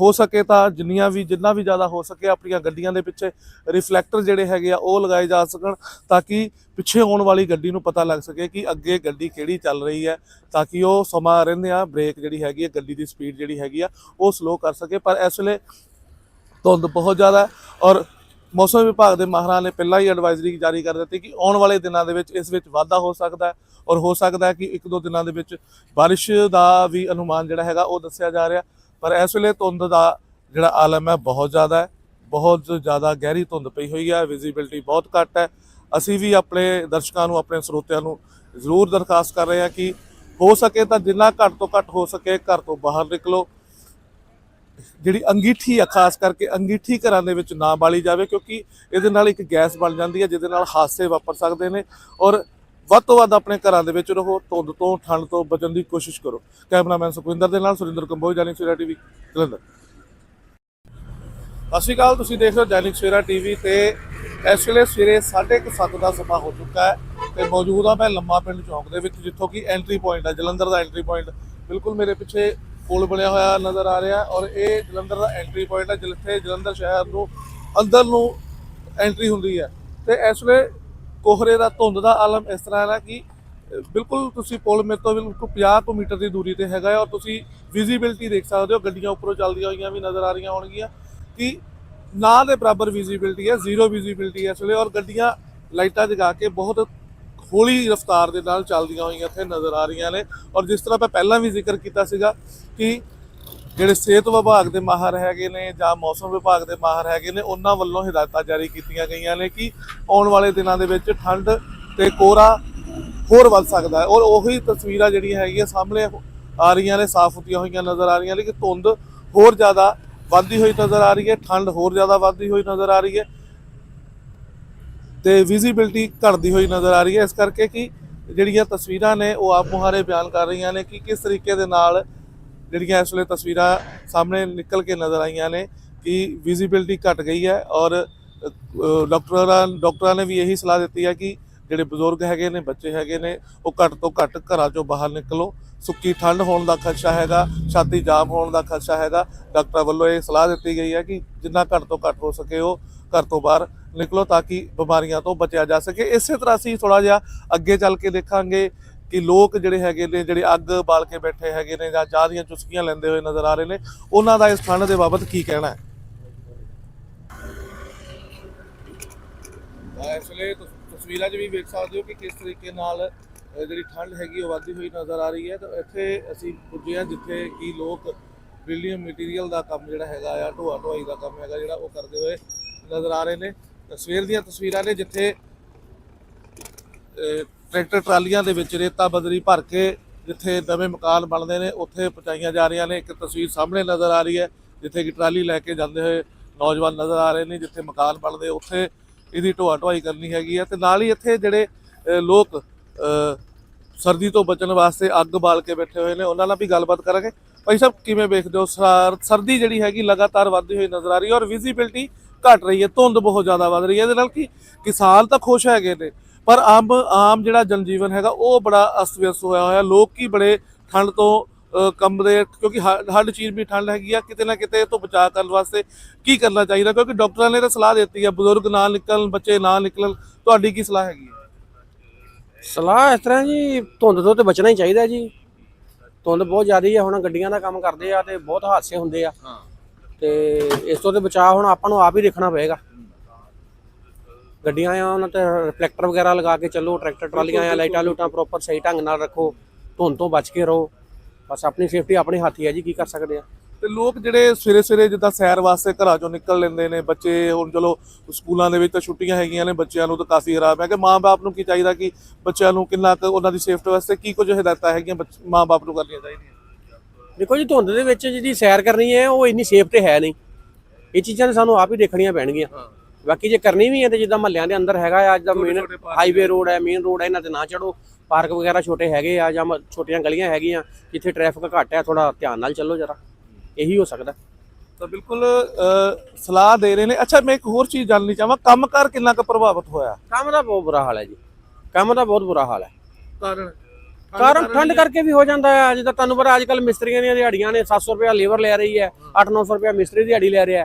ਹੋ ਸਕੇ ਤਾਂ ਜਿੰਨੀਆਂ ਵੀ, ਜਿੰਨਾ ਵੀ ਜ਼ਿਆਦਾ ਹੋ ਸਕੇ ਆਪਣੀਆਂ ਗੱਡੀਆਂ ਦੇ ਪਿੱਛੇ ਰਿਫਲੈਕਟਰ ਜਿਹੜੇ ਹੈਗੇ ਆ, ਉਹ ਲਗਾਏ ਜਾ ਸਕਣ ਤਾਂ ਕਿ ਪਿੱਛੇ ਆਉਣ ਵਾਲੀ ਗੱਡੀ ਨੂੰ ਪਤਾ ਲੱਗ ਸਕੇ ਕਿ ਅੱਗੇ ਗੱਡੀ ਕਿਹੜੀ ਚੱਲ ਰਹੀ ਹੈ ਤਾਂ ਕਿ ਉਹ ਸਮਾਂ ਰਹਿੰਦੇ ਆ ਬ੍ਰੇਕ ਜਿਹੜੀ ਹੈਗੀ ਹੈ ਗੱਡੀ ਦੀ ਸਪੀਡ ਜਿਹੜੀ ਹੈਗੀ ਆ, ਉਹ ਸਲੋ ਕਰ ਸਕੇ। ਪਰ ਇਸ ਵੇਲੇ ਧੁੰਦ ਬਹੁਤ ਜ਼ਿਆਦਾ ਔਰ ਮੌਸਮ ਵਿਭਾਗ ਦੇ ਮਾਹਰਾਂ ਨੇ ਪਹਿਲਾਂ ਹੀ ਐਡਵਾਈਜ਼ਰੀ ਜਾਰੀ ਕਰ ਦਿੱਤੀ ਕਿ ਆਉਣ ਵਾਲੇ ਦਿਨਾਂ ਦੇ ਵਿੱਚ ਇਸ ਵਿੱਚ ਵਾਧਾ ਹੋ ਸਕਦਾ ਹੈ ਔਰ ਹੋ ਸਕਦਾ ਹੈ ਕਿ ਇੱਕ ਦੋ ਦਿਨਾਂ ਦੇ ਵਿੱਚ ਬਾਰਿਸ਼ ਦਾ ਵੀ ਅਨੁਮਾਨ ਜਿਹੜਾ ਹੈਗਾ ਉਹ ਦੱਸਿਆ ਜਾ ਰਿਹਾ। ਪਰ ਇਸ ਵੇਲੇ ਧੁੰਦ ਦਾ ਜਿਹੜਾ ਆਲਮ ਹੈ ਬਹੁਤ ਜ਼ਿਆਦਾ ਹੈ, ਬਹੁਤ ਜ਼ਿਆਦਾ ਗਹਿਰੀ ਧੁੰਦ ਪਈ ਹੋਈ ਹੈ ਵਿਜ਼ਿਬਿਲਟੀ ਬਹੁਤ ਘੱਟ ਹੈ। ਅਸੀਂ ਵੀ ਆਪਣੇ ਦਰਸ਼ਕਾਂ ਨੂੰ, ਆਪਣੇ ਸਰੋਤਿਆਂ ਨੂੰ ਜ਼ਰੂਰ ਦਰਖਾਸਤ ਕਰ ਰਹੇ ਹਾਂ ਕਿ ਹੋ ਸਕੇ ਤਾਂ ਜਿੰਨਾ ਘੱਟ ਤੋਂ ਘੱਟ ਹੋ ਸਕੇ ਘਰ ਤੋਂ ਬਾਹਰ ਨਿਕਲੋ। ਜਿਹੜੀ ਅੰਗੀਠੀ ਆ, ਖਾਸ ਕਰਕੇ ਅੰਗੀਠੀ ਘਰਾਂ ਦੇ ਵਿੱਚ ਨਾ ਬਾਲੀ ਜਾਵੇ, ਕਿਉਂਕਿ ਇਹਦੇ ਨਾਲ ਇੱਕ ਗੈਸ ਬਣ ਜਾਂਦੀ ਹੈ, ਜਿਹਦੇ ਨਾਲ ਹਾਦਸੇ ਵਾਪਰ ਸਕਦੇ ਨੇ। ਔਰ ਵੱਧ ਤੋਂ ਵੱਧ ਆਪਣੇ ਘਰਾਂ ਦੇ ਵਿੱਚ ਰਹੋ, ਧੁੰਦ ਤੋਂ, ਠੰਡ ਤੋਂ ਬਚਣ ਦੀ ਕੋਸ਼ਿਸ਼ ਕਰੋ। ਕੈਮਰਾਮੈਨ ਸੁਖਵਿੰਦਰ ਦੇ ਨਾਲ ਸੁਰਿੰਦਰ ਕੰਬੋਜ ਜਾਨੀ ਸਵੇਰਾ ਟੀਵੀ, ਜਲੰਧਰ। ਸਤਿ ਸ਼੍ਰੀ ਅਕਾਲ, ਤੁਸੀਂ ਦੇਖ ਰਹੇ ਹੋ ਜੈਨਿਕ ਸਵੇਰਾ ਟੀਵੀ ਤੇ ਇਸ ਵੇਲੇ ਸਵੇਰੇ 7:30 ਦਾ ਸਮਾਂ ਹੋ ਚੁੱਕਾ ਹੈ ਤੇ ਮੌਜੂਦ ਆ ਮੈਂ ਲੰਮਾ ਪਿੰਡ ਚੌਂਕ ਦੇ ਵਿੱਚ, ਜਿੱਥੋਂ ਕਿ ਐਂਟਰੀ ਪੁਆਇੰਟ ਹੈ ਜਲੰਧਰ ਦਾ ਐਂਟਰੀ ਪੁਆਇੰਟ ਬਿਲਕੁਲ ਮੇਰੇ ਪਿੱਛੇ ਪੁਲ ਬਣਿਆ ਹੋਇਆ ਨਜ਼ਰ ਆ ਰਿਹਾ ਔਰ ਇਹ ਜਲੰਧਰ ਦਾ ਐਂਟਰੀ ਪੁਆਇੰਟ ਹੈ, ਜਿੱਥੇ ਜਲੰਧਰ ਸ਼ਹਿਰ ਨੂੰ ਅੰਦਰ ਨੂੰ ਐਂਟਰੀ ਹੁੰਦੀ ਹੈ। ਤੇ ਇਸ ਵੇਲੇ ਕੋਹਰੇ ਦਾ, ਧੁੰਦ ਦਾ ਆਲਮ ਇਸ ਤਰ੍ਹਾਂ ਹੈ ਨਾ ਕਿ ਬਿਲਕੁਲ ਤੁਸੀਂ ਪੁਲ ਮੇਰੇ ਤੋਂ ਬਿਲਕੁਲ 50 ਕੁ ਮੀਟਰ ਦੀ ਦੂਰੀ ਤੇ ਹੈਗਾ ਹੈ ਔਰ ਤੁਸੀਂ ਵਿਜ਼ਿਬਿਲਟੀ ਦੇਖ ਸਕਦੇ ਹੋ, ਗੱਡੀਆਂ ਉੱਪਰੋਂ ਚੱਲਦੀਆਂ ਹੋਈਆਂ ਵੀ ਨਜ਼ਰ ਆ ਰਹੀਆਂ ਹੋਣਗੀਆਂ ਕਿ ਨਾ ਦੇ ਬਰਾਬਰ ਵਿਜ਼ਿਬਿਲਟੀ ਹੈ ਜ਼ੀਰੋ ਵਿਜ਼ਿਬਿਲਟੀ ਹੈ ਇਸ ਵੇਲੇ ਔਰ ਗੱਡੀਆਂ ਲਾਈਟਾਂ ਜਗਾ ਕੇ ਬਹੁਤ ਹੌਲੀ ਰਫ਼ਤਾਰ ਦੇ ਨਾਲ ਚੱਲਦੀਆਂ ਹੋਈਆਂ ਇੱਥੇ ਨਜ਼ਰ ਆ ਰਹੀਆਂ ਨੇ। ਔਰ ਜਿਸ ਤਰ੍ਹਾਂ ਮੈਂ ਪਹਿਲਾਂ ਵੀ ਜ਼ਿਕਰ ਕੀਤਾ ਸੀਗਾ ਕਿ ਜਿਹੜੇ ਸਿਹਤ ਵਿਭਾਗ ਦੇ ਮਾਹਰ ਹੈਗੇ ਨੇ ਜਾਂ ਮੌਸਮ ਵਿਭਾਗ ਦੇ ਮਾਹਰ ਹੈਗੇ ਨੇ, ਉਹਨਾਂ ਵੱਲੋਂ ਹਦਾਇਤਾਂ ਜਾਰੀ ਕੀਤੀਆਂ ਗਈਆਂ ਨੇ ਕਿ ਆਉਣ ਵਾਲੇ ਦਿਨਾਂ ਦੇ ਵਿੱਚ ਠੰਡ ਤੇ ਕੋਹਰਾ ਹੋਰ ਵੱਧ ਸਕਦਾ ਹੈ। ਔਰ ਉਹੀ ਤਸਵੀਰਾਂ ਜਿਹੜੀਆਂ ਹੈਗੀਆਂ ਸਾਹਮਣੇ ਆ ਰਹੀਆਂ ਨੇ ਸਾਫ਼ ਹੁੰਦੀਆਂ ਹੋਈਆਂ ਨਜ਼ਰ ਆ ਰਹੀਆਂ ਨੇ ਕਿ ਧੁੰਦ ਹੋਰ ਜ਼ਿਆਦਾ ਵੱਧਦੀ ਹੋਈ ਨਜ਼ਰ ਆ ਰਹੀ ਹੈ, ਠੰਡ ਹੋਰ ਜ਼ਿਆਦਾ ਵੱਧਦੀ ਹੋਈ ਨਜ਼ਰ ਆ ਰਹੀ ਹੈ। ਤੇ ਵਿਜ਼ਿਬਿਲਟੀ ਘਟਦੀ ਹੋਈ ਨਜ਼ਰ ਆ ਰਹੀ ਹੈ। ਇਸ ਕਰਕੇ ਕਿ ਜਿਹੜੀਆਂ ਤਸਵੀਰਾਂ ਨੇ ਉਹ ਆਪ ਮੁਹਾਰੇ ਬਿਆਨ ਕਰ ਰਹੀਆਂ ਨੇ ਕਿ ਕਿਸ ਤਰੀਕੇ ਦੇ ਨਾਲ ਜਿਹੜੀਆਂ ਇਸ ਵੇਲੇ ਤਸਵੀਰਾਂ ਸਾਹਮਣੇ ਨਿਕਲ ਕੇ ਨਜ਼ਰ ਆਈਆਂ ਨੇ ਕਿ ਵਿਜ਼ਿਬਿਲਟੀ ਘਟ ਗਈ ਹੈ ਔਰ ਅ, ਡਾਕਟਰਾਂ ਡਾਕਟਰਾਂ ਨੇ ਵੀ ਇਹੀ ਸਲਾਹ ਦਿੱਤੀ ਹੈ ਕਿ ਜਿਹੜੇ ਬਜ਼ੁਰਗ ਹੈਗੇ ਨੇ ਬੱਚੇ ਹੈਗੇ ਨੇ ਉਹ ਘੱਟ ਤੋਂ ਘੱਟ ਘਰਾਂ ਚੋਂ ਬਾਹਰ ਨਿਕਲੋ। ਸੁੱਕੀ ਠੰਡ ਹੋਣ ਦਾ ਖਦਸ਼ਾ ਹੈਗਾ ਛਾਤੀ ਜਾਮ ਹੋਣ ਦਾ ਖਦਸ਼ਾ ਹੈਗਾ। ਡਾਕਟਰਾਂ ਵੱਲੋਂ ਇਹ ਸਲਾਹ ਦਿੱਤੀ ਗਈ ਹੈ ਕਿ ਜਿੰਨਾ ਘੱਟ ਤੋਂ ਘੱਟ ਹੋ ਸਕੇ ਉਹ ਘਰ ਤੋਂ ਬਾਹਰ ਨਿਕਲੋ ਤਾਂ ਕਿ ਬਿਮਾਰੀਆਂ ਤੋਂ ਬਚਿਆ ਜਾ ਸਕੇ। ਇਸੇ ਤਰ੍ਹਾਂ ਅਸੀਂ ਥੋੜਾ ਜਿਹਾ ਅੱਗੇ ਚੱਲ ਕੇ ਦੇਖਾਂਗੇ ਕਿ ਲੋਕ ਜਿਹੜੇ ਹੈਗੇ ਨੇ, ਜਿਹੜੇ ਅੱਗ ਬਾਲ ਕੇ ਬੈਠੇ ਹੈਗੇ ਨੇ ਜਾਂ ਚਾਹ ਦੀਆਂ ਚੁਸਕੀਆਂ ਲੈਂਦੇ ਹੋਏ ਨਜ਼ਰ ਆ ਰਹੇ ਨੇ, ਉਹਨਾਂ ਦਾ ਇਸ ਠੰਡ ਦੇ ਬਾਬਤ ਕੀ ਕਹਿਣਾ ਹੈ? ਇਸ ਵੇਲੇ ਤਸਵੀਰਾਂ 'ਚ ਵੀ ਵੇਖ ਸਕਦੇ ਹੋ ਕਿ ਕਿਸ ਤਰੀਕੇ ਨਾਲ ਜਿਹੜੀ ਠੰਡ ਹੈਗੀ ਉਹ ਵੱਧਦੀ ਹੋਈ ਨਜ਼ਰ ਆ ਰਹੀ ਹੈ। ਤਾਂ ਇੱਥੇ ਅਸੀਂ ਪੁੱਜੇ ਹਾਂ ਜਿੱਥੇ ਕਿ ਲੋਕ ਬਿਲਡਿੰਗ ਮਟੀਰੀਅਲ ਦਾ ਕੰਮ ਜਿਹੜਾ ਹੈਗਾ ਆ ਢੋਆ ਢੋਆਈ ਦਾ ਕੰਮ ਹੈਗਾ ਜਿਹੜਾ ਉਹ ਕਰਦੇ ਹੋਏ ਨਜ਼ਰ ਆ ਰਹੇ ਨੇ। ਸਵੇਰ ਦੀਆਂ ਤਸਵੀਰਾਂ ਨੇ ਜਿੱਥੇ ਟਰੈਕਟਰ ਟਰਾਲੀਆਂ ਦੇ ਵਿੱਚ ਰੇਤਾ ਬਦਰੀ ਭਰ ਕੇ ਜਿੱਥੇ ਨਵੇਂ ਮਕਾਨ ਬਣਦੇ ਨੇ, ਉੱਥੇ ਪਹੁੰਚਾਈਆਂ ਜਾ ਰਹੀਆਂ ਨੇ। ਇੱਕ ਤਸਵੀਰ ਸਾਹਮਣੇ ਨਜ਼ਰ ਆ ਰਹੀ ਹੈ, ਜਿੱਥੇ ਕਿ ਟਰਾਲੀ ਲੈ ਕੇ ਜਾਂਦੇ ਹੋਏ ਨੌਜਵਾਨ ਨਜ਼ਰ ਆ ਰਹੇ ਨੇ, ਜਿੱਥੇ ਮਕਾਨ ਬਣਦੇ ਉੱਥੇ ਇਹਦੀ ਢੋਆ ਢੋਆਈ ਕਰਨੀ ਹੈਗੀ ਹੈ ਤੇ ਨਾਲ ਹੀ ਇੱਥੇ ਜਿਹੜੇ ਲੋਕ ਸਰਦੀ ਤੋਂ ਬਚਣ ਵਾਸਤੇ ਅੱਗ ਬਾਲ ਕੇ ਬੈਠੇ ਹੋਏ ਨੇ, ਉਹਨਾਂ ਨਾਲ ਵੀ ਗੱਲਬਾਤ ਕਰਾਂਗੇ। ਭਾਈ ਸਾਹਿਬ, ਕਿਵੇਂ ਵੇਖਦੇ ਹੋ? ਸਰਦੀ ਜਿਹੜੀ ਹੈਗੀ ਲਗਾਤਾਰ ਵੱਧਦੀ ਹੋਈ ਨਜ਼ਰ ਆ ਰਹੀ ਹੈ ਔਰ ਵਿਜ਼ਿਬਿਲਟੀ ਘਟ ਰਹੀ ਹੈ ਧੁੰਦ ਬਹੁਤ ਜ਼ਿਆਦਾ ਵੱਧ ਰਹੀ ਹੈ। ਇਹਦੇ ਨਾਲ ਕੀ? ਕਿਸਾਨ ਤਾਂ ਖੁਸ਼ ਹੈਗੇ ਨੇ ਪਰ ਆਮ ਆਮ ਜਿਹੜਾ ਜਨਜੀਵਨ ਹੈਗਾ ਉਹ ਬੜਾ ਅਸਤ-ਵਿਅਸਤ ਹੋਇਆ ਹੋਇਆ। ਲੋਕ ਕੀ ਬੜੇ ਠੰਡ ਤੋਂ ਕੰਬਦੇ ਕਿਉਂਕਿ ਹਰ ਚੀਜ਼ ਵੀ ਠੰਡ ਹੈਗੀ ਆ ਕਿਤੇ ਨਾ ਕਿਤੇ ਤੋਂ ਬਚਾਅ ਕਰਨ ਵਾਸਤੇ ਕੀ ਕਰਨਾ ਚਾਹੀਦਾ? ਕਿਉਂਕਿ ਡਾਕਟਰਾਂ ਨੇ ਤਾਂ ਸਲਾਹ ਦਿੱਤੀ ਹੈ ਬਜ਼ੁਰਗ ਨਾ ਨਿਕਲਣ ਬੱਚੇ ਨਾ ਨਿਕਲਣ। ਤੁਹਾਡੀ ਕੀ ਸਲਾਹ ਹੈਗੀ ਸਲਾਹ ਇਸ ਤਰ੍ਹਾਂ ਜੀ ਧੁੰਦ ਤੋਂ ਤੇ ਬਚਣਾ ਹੀ ਚਾਹੀਦਾ ਜੀ। ਧੁੰਦ ਬਹੁਤ ਜ਼ਿਆਦੀ ਹੈ ਹੁਣ ਗੱਡੀਆਂ ਦਾ ਕੰਮ ਕਰਦੇ ਆ ਤੇ ਬਹੁਤ ਹਾਦਸੇ ਹੁੰਦੇ ਆ। ਤੇ ਇਸ ਤੋਂ ਤੇ ਬਚਾਅ ਹੁਣ ਆਪਾਂ ਨੂੰ ਆਪ ਹੀ ਦੇਖਣਾ ਪਏਗਾ। ਗੱਡੀਆਂ ਆ, ਉਹਨਾਂ ਤੇ ਰਿਫਲੈਕਟਰ ਵਗੈਰਾ ਲਗਾ ਕੇ ਚੱਲੋ ਟਰੈਕਟਰ ਟਰਾਲੀਆਂ ਆ ਲਾਈਟਾਂ ਲੂਟਾਂ ਪ੍ਰੋਪਰ ਸਹੀ ਢੰਗ ਨਾਲ ਰੱਖੋ ਧੁੰਦ ਤੋਂ ਬਚ ਕੇ ਰਹੋ। ਬਸ ਆਪਣੀ ਸੇਫਟੀ ਆਪਣੇ ਹੱਥ ਹੀ ਹੈ ਜੀ, ਕੀ ਕਰ ਸਕਦੇ ਆ। ਤੇ ਲੋਕ ਜਿਹੜੇ ਸਵੇਰੇ ਸਵੇਰੇ ਜਿੱਦਾਂ ਸੈਰ ਵਾਸਤੇ ਘਰਾਂ ਚੋਂ ਨਿਕਲ ਲੈਂਦੇ ਨੇ, ਬੱਚੇ ਹੁਣ ਚਲੋ ਸਕੂਲਾਂ ਦੇ ਵਿੱਚ ਤਾਂ ਛੁੱਟੀਆਂ ਹੈਗੀਆਂ ਨੇ, ਬੱਚਿਆਂ ਨੂੰ ਤਾਂ ਕਾਫੀ ਖਰਾਬ ਹੈ। ਕਿ ਮਾਂ-ਬਾਪ ਨੂੰ ਕੀ ਚਾਹੀਦਾ ਕਿ ਬੱਚਿਆਂ ਨੂੰ ਕਿੰਨਾ ਕੁ ਉਹਨਾਂ ਦੀ ਸੇਫਟੀ ਵਾਸਤੇ ਕੀ ਕੁਝ ਹਦਾਇਤਾਂ ਹੈਗੀਆਂ ਬੱਚ- ਮਾਂ-ਬਾਪ ਨੂੰ ਕਰਨੀਆਂ ਚਾਹੀਦੀਆਂ? ਦੇਖੋ ਜੀ ਧੁੰਦ ਦੇ ਵਿੱਚ ਜਿਹੜੀ ਸੈਰ ਕਰਨੀ ਹੈ ਉਹ ਇੰਨੀ ਸੇਫ ਤੇ ਹੈ ਨਹੀਂ। ਇਹ ਚੀਜ਼ਾਂ ਤਾਂ ਸਾਨੂੰ ਆਪ ਹੀ ਦੇਖਣੀਆਂ ਪੈਣਗੀਆਂ। ਬਾਕੀ ਜੇ ਕਰਨੀ ਵੀ ਹੈ ਤੇ ਜਿੱਦਾਂ ਮਹੱਲਿਆਂ ਦੇ ਅੰਦਰ ਹੈਗਾ ਆ ਜਿੱਦਾਂ ਮੇਨ ਹਾਈਵੇ ਰੋਡ ਹੈ ਮੇਨ ਰੋਡ ਹੈ ਇਹਨਾਂ ਤੇ ਨਾ ਚੜੋ ਪਾਰਕ ਵਗੈਰਾ ਛੋਟੇ ਹੈਗੇ ਆ ਜਾਂ ਛੋਟੀਆਂ ਗਲੀਆਂ ਹੈਗੀਆਂ ਜਿੱਥੇ ਟ੍ਰੈਫਿਕ ਘੱਟ ਹੈ ਥੋੜਾ ਧਿਆਨ ਨਾਲ ਚੱਲੋ ਜਰਾ। ਇਹੀ ਹੋ ਸਕਦਾ। ਤਾਂ ਬਿਲਕੁਲ ਸਲਾਹ ਦੇ ਰਹੇ ਨੇ। ਅੱਛਾ ਮੈਂ ਇੱਕ ਹੋਰ ਚੀਜ਼ ਜਾਣਨੀ ਚਾਹਾਂ। ਕੰਮਕਾਰ ਕਿੰਨਾ ਕੁ ਪ੍ਰਭਾਵਿਤ ਹੋਇਆ? ਕੰਮ ਦਾ ਬਹੁਤ ਬੁਰਾ ਹਾਲ ਹੈ ਜੀ। ਕੰਮ ਦਾ ਬਹੁਤ ਬੁਰਾ ਹਾਲ ਹੈ। ਕਾਰਨ? ਕਾਰਨ ਠੰਡ ਕਰਕੇ ਵੀ ਹੋ ਜਾਂਦਾ ਹੈ। ਜਿੱਦਾਂ ਤੁਹਾਨੂੰ ਪਤਾ ਅੱਜ ਕੱਲ ਮਿਸਤਰੀਆਂ ਦੀਆਂ ਦਿਹਾੜੀਆਂ ਨੇ 700 ਰੁਪਏ ਲੇਬਰ ਲੈ ਰਹੀ ਹੈ 8-900 ਰੁਪਏ ਮਿਸਤਰੀ ਦਿਹਾੜੀ ਲੈ ਰਿਹਾ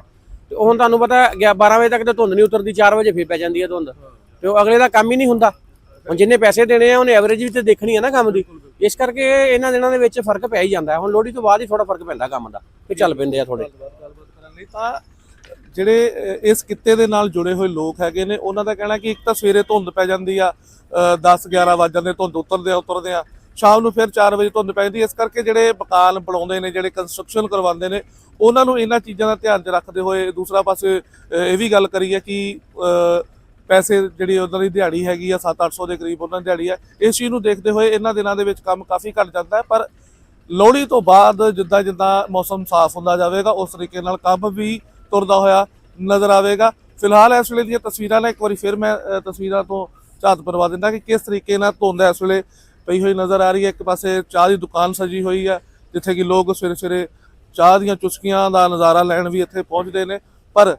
ਤੇ ਹੁਣ ਤੁਹਾਨੂੰ ਪਤਾ ਹੈ 12 ਵਜੇ ਤੱਕ ਤੇ ਧੁੰਦ ਨਹੀਂ ਉਤਰਦੀ 4 ਵਜੇ ਫੇਰ ਪੈ ਜਾਂਦੀ ਹੈ ਧੁੰਦ। ਤੇ ਉਹ ਅਗਲੇ ਦਾ ਕੰਮ ਹੀ ਨਹੀਂ ਹੁੰਦਾ। ਹੁਣ ਜਿੰਨੇ ਪੈਸੇ ਦੇਣੇ ਆ ਉਹਨੇ ਐਵਰੇਜ ਵੀ ਤੇ ਦੇਖਣੀ ਹੈ ਨਾ ਕੰਮ ਦੀ। ਇਸ ਕਰਕੇ ਇਹਨਾਂ ਦਿਨਾਂ ਦੇ ਵਿੱਚ ਫ਼ਰਕ ਪੈ ਹੀ ਜਾਂਦਾ ਹੁਣ ਲੋਹੜੀ ਤੋਂ ਬਾਅਦ ਹੀ ਥੋੜਾ ਫ਼ਰਕ ਪੈਂਦਾ ਕੰਮ ਦਾ ਫਿਰ ਚੱਲ ਪੈਂਦੇ ਆ ਥੋੜੇ ਤਾਂ ਜਿਹੜੇ ਇਸ ਕਿੱਤੇ ਦੇ ਨਾਲ ਜੁੜੇ ਹੋਏ ਲੋਕ ਹੈਗੇ ਨੇ, ਉਹਨਾਂ ਦਾ ਕਹਿਣਾ ਕਿ ਇੱਕ ਤਾਂ ਸਵੇਰੇ ਧੁੰਦ ਪੈ ਜਾਂਦੀ ਆ 10 11 ਵਜੇ ਜਾਂਦੇ, ਧੁੰਦ ਉਤਰਦੇ ਆ ਉਤਰਦੇ ਆ ਸ਼ਾਮ ਨੂੰ ਫਿਰ 4 ਵਜੇ ਧੁੰਦ ਪੈ ਜਾਂਦੀ ਹੈ। ਇਸ ਕਰਕੇ ਜਿਹੜੇ ਮਕਾਨ ਬਣਾਉਂਦੇ ਨੇ, ਜਿਹੜੇ ਕੰਸਟਰਕਸ਼ਨ ਕਰਵਾਉਂਦੇ ਨੇ, ਉਹਨਾਂ ਨੂੰ ਇਹਨਾਂ ਚੀਜ਼ਾਂ ਦਾ ਧਿਆਨ 'ਚ ਰੱਖਦੇ ਹੋਏ ਦੂਸਰਾ ਪਾਸੇ ਇਹ ਵੀ ਗੱਲ ਕਰੀਏ ਕਿ ਪੈਸੇ ਜਿਹੜੀ ਉਹਨਾਂ ਦੀ ਦਿਹਾੜੀ ਹੈਗੀ ਆ 7-800 ਦੇ ਕਰੀਬ ਉਹਨਾਂ ਦੀ ਦਿਹਾੜੀ ਆ, ਇਸ ਚੀਜ਼ ਨੂੰ ਦੇਖਦੇ ਹੋਏ ਇਹਨਾਂ ਦਿਨਾਂ ਦੇ ਵਿੱਚ ਕੰਮ ਕਾਫੀ ਘਟ ਜਾਂਦਾ ਹੈ, ਪਰ ਲੋਹੜੀ ਤੋਂ ਬਾਅਦ ਜਿੱਦਾਂ ਜਿੱਦਾਂ ਮੌਸਮ ਸਾਫ਼ ਹੁੰਦਾ ਜਾਵੇਗਾ, ਉਸ ਤਰੀਕੇ ਨਾਲ ਕੰਮ ਵੀ ਤੁਰਦਾ ਹੋਇਆ ਨਜ਼ਰ ਆਵੇਗਾ। ਫਿਲਹਾਲ ਇਸ ਵੇਲੇ ਦੀਆਂ ਤਸਵੀਰਾਂ ਨੇ, ਇੱਕ ਵਾਰੀ ਫਿਰ ਮੈਂ ਤਸਵੀਰਾਂ ਤੋਂ ਝਾਤ ਪਰਵਾ ਦਿੰਦਾ ਕਿ ਕਿਸ ਤਰੀਕੇ ਨਾਲ ਧੁੰਦ ਇਸ ਵੇਲੇ ਪਈ ਹੋਈ ਨਜ਼ਰ ਆ ਰਹੀ ਹੈ। ਇੱਕ ਪਾਸੇ ਚਾਹ ਦੀ ਦੁਕਾਨ ਸਜੀ ਹੋਈ ਹੈ, ਜਿੱਥੇ ਕਿ ਲੋਕ ਸਵੇਰੇ ਸਵੇਰੇ ਚਾਹ ਦੀਆਂ ਚੁਸਕੀਆਂ ਦਾ ਨਜ਼ਾਰਾ ਲੈਣ ਵੀ ਇੱਥੇ ਪਹੁੰਚਦੇ ਨੇ। ਪਰ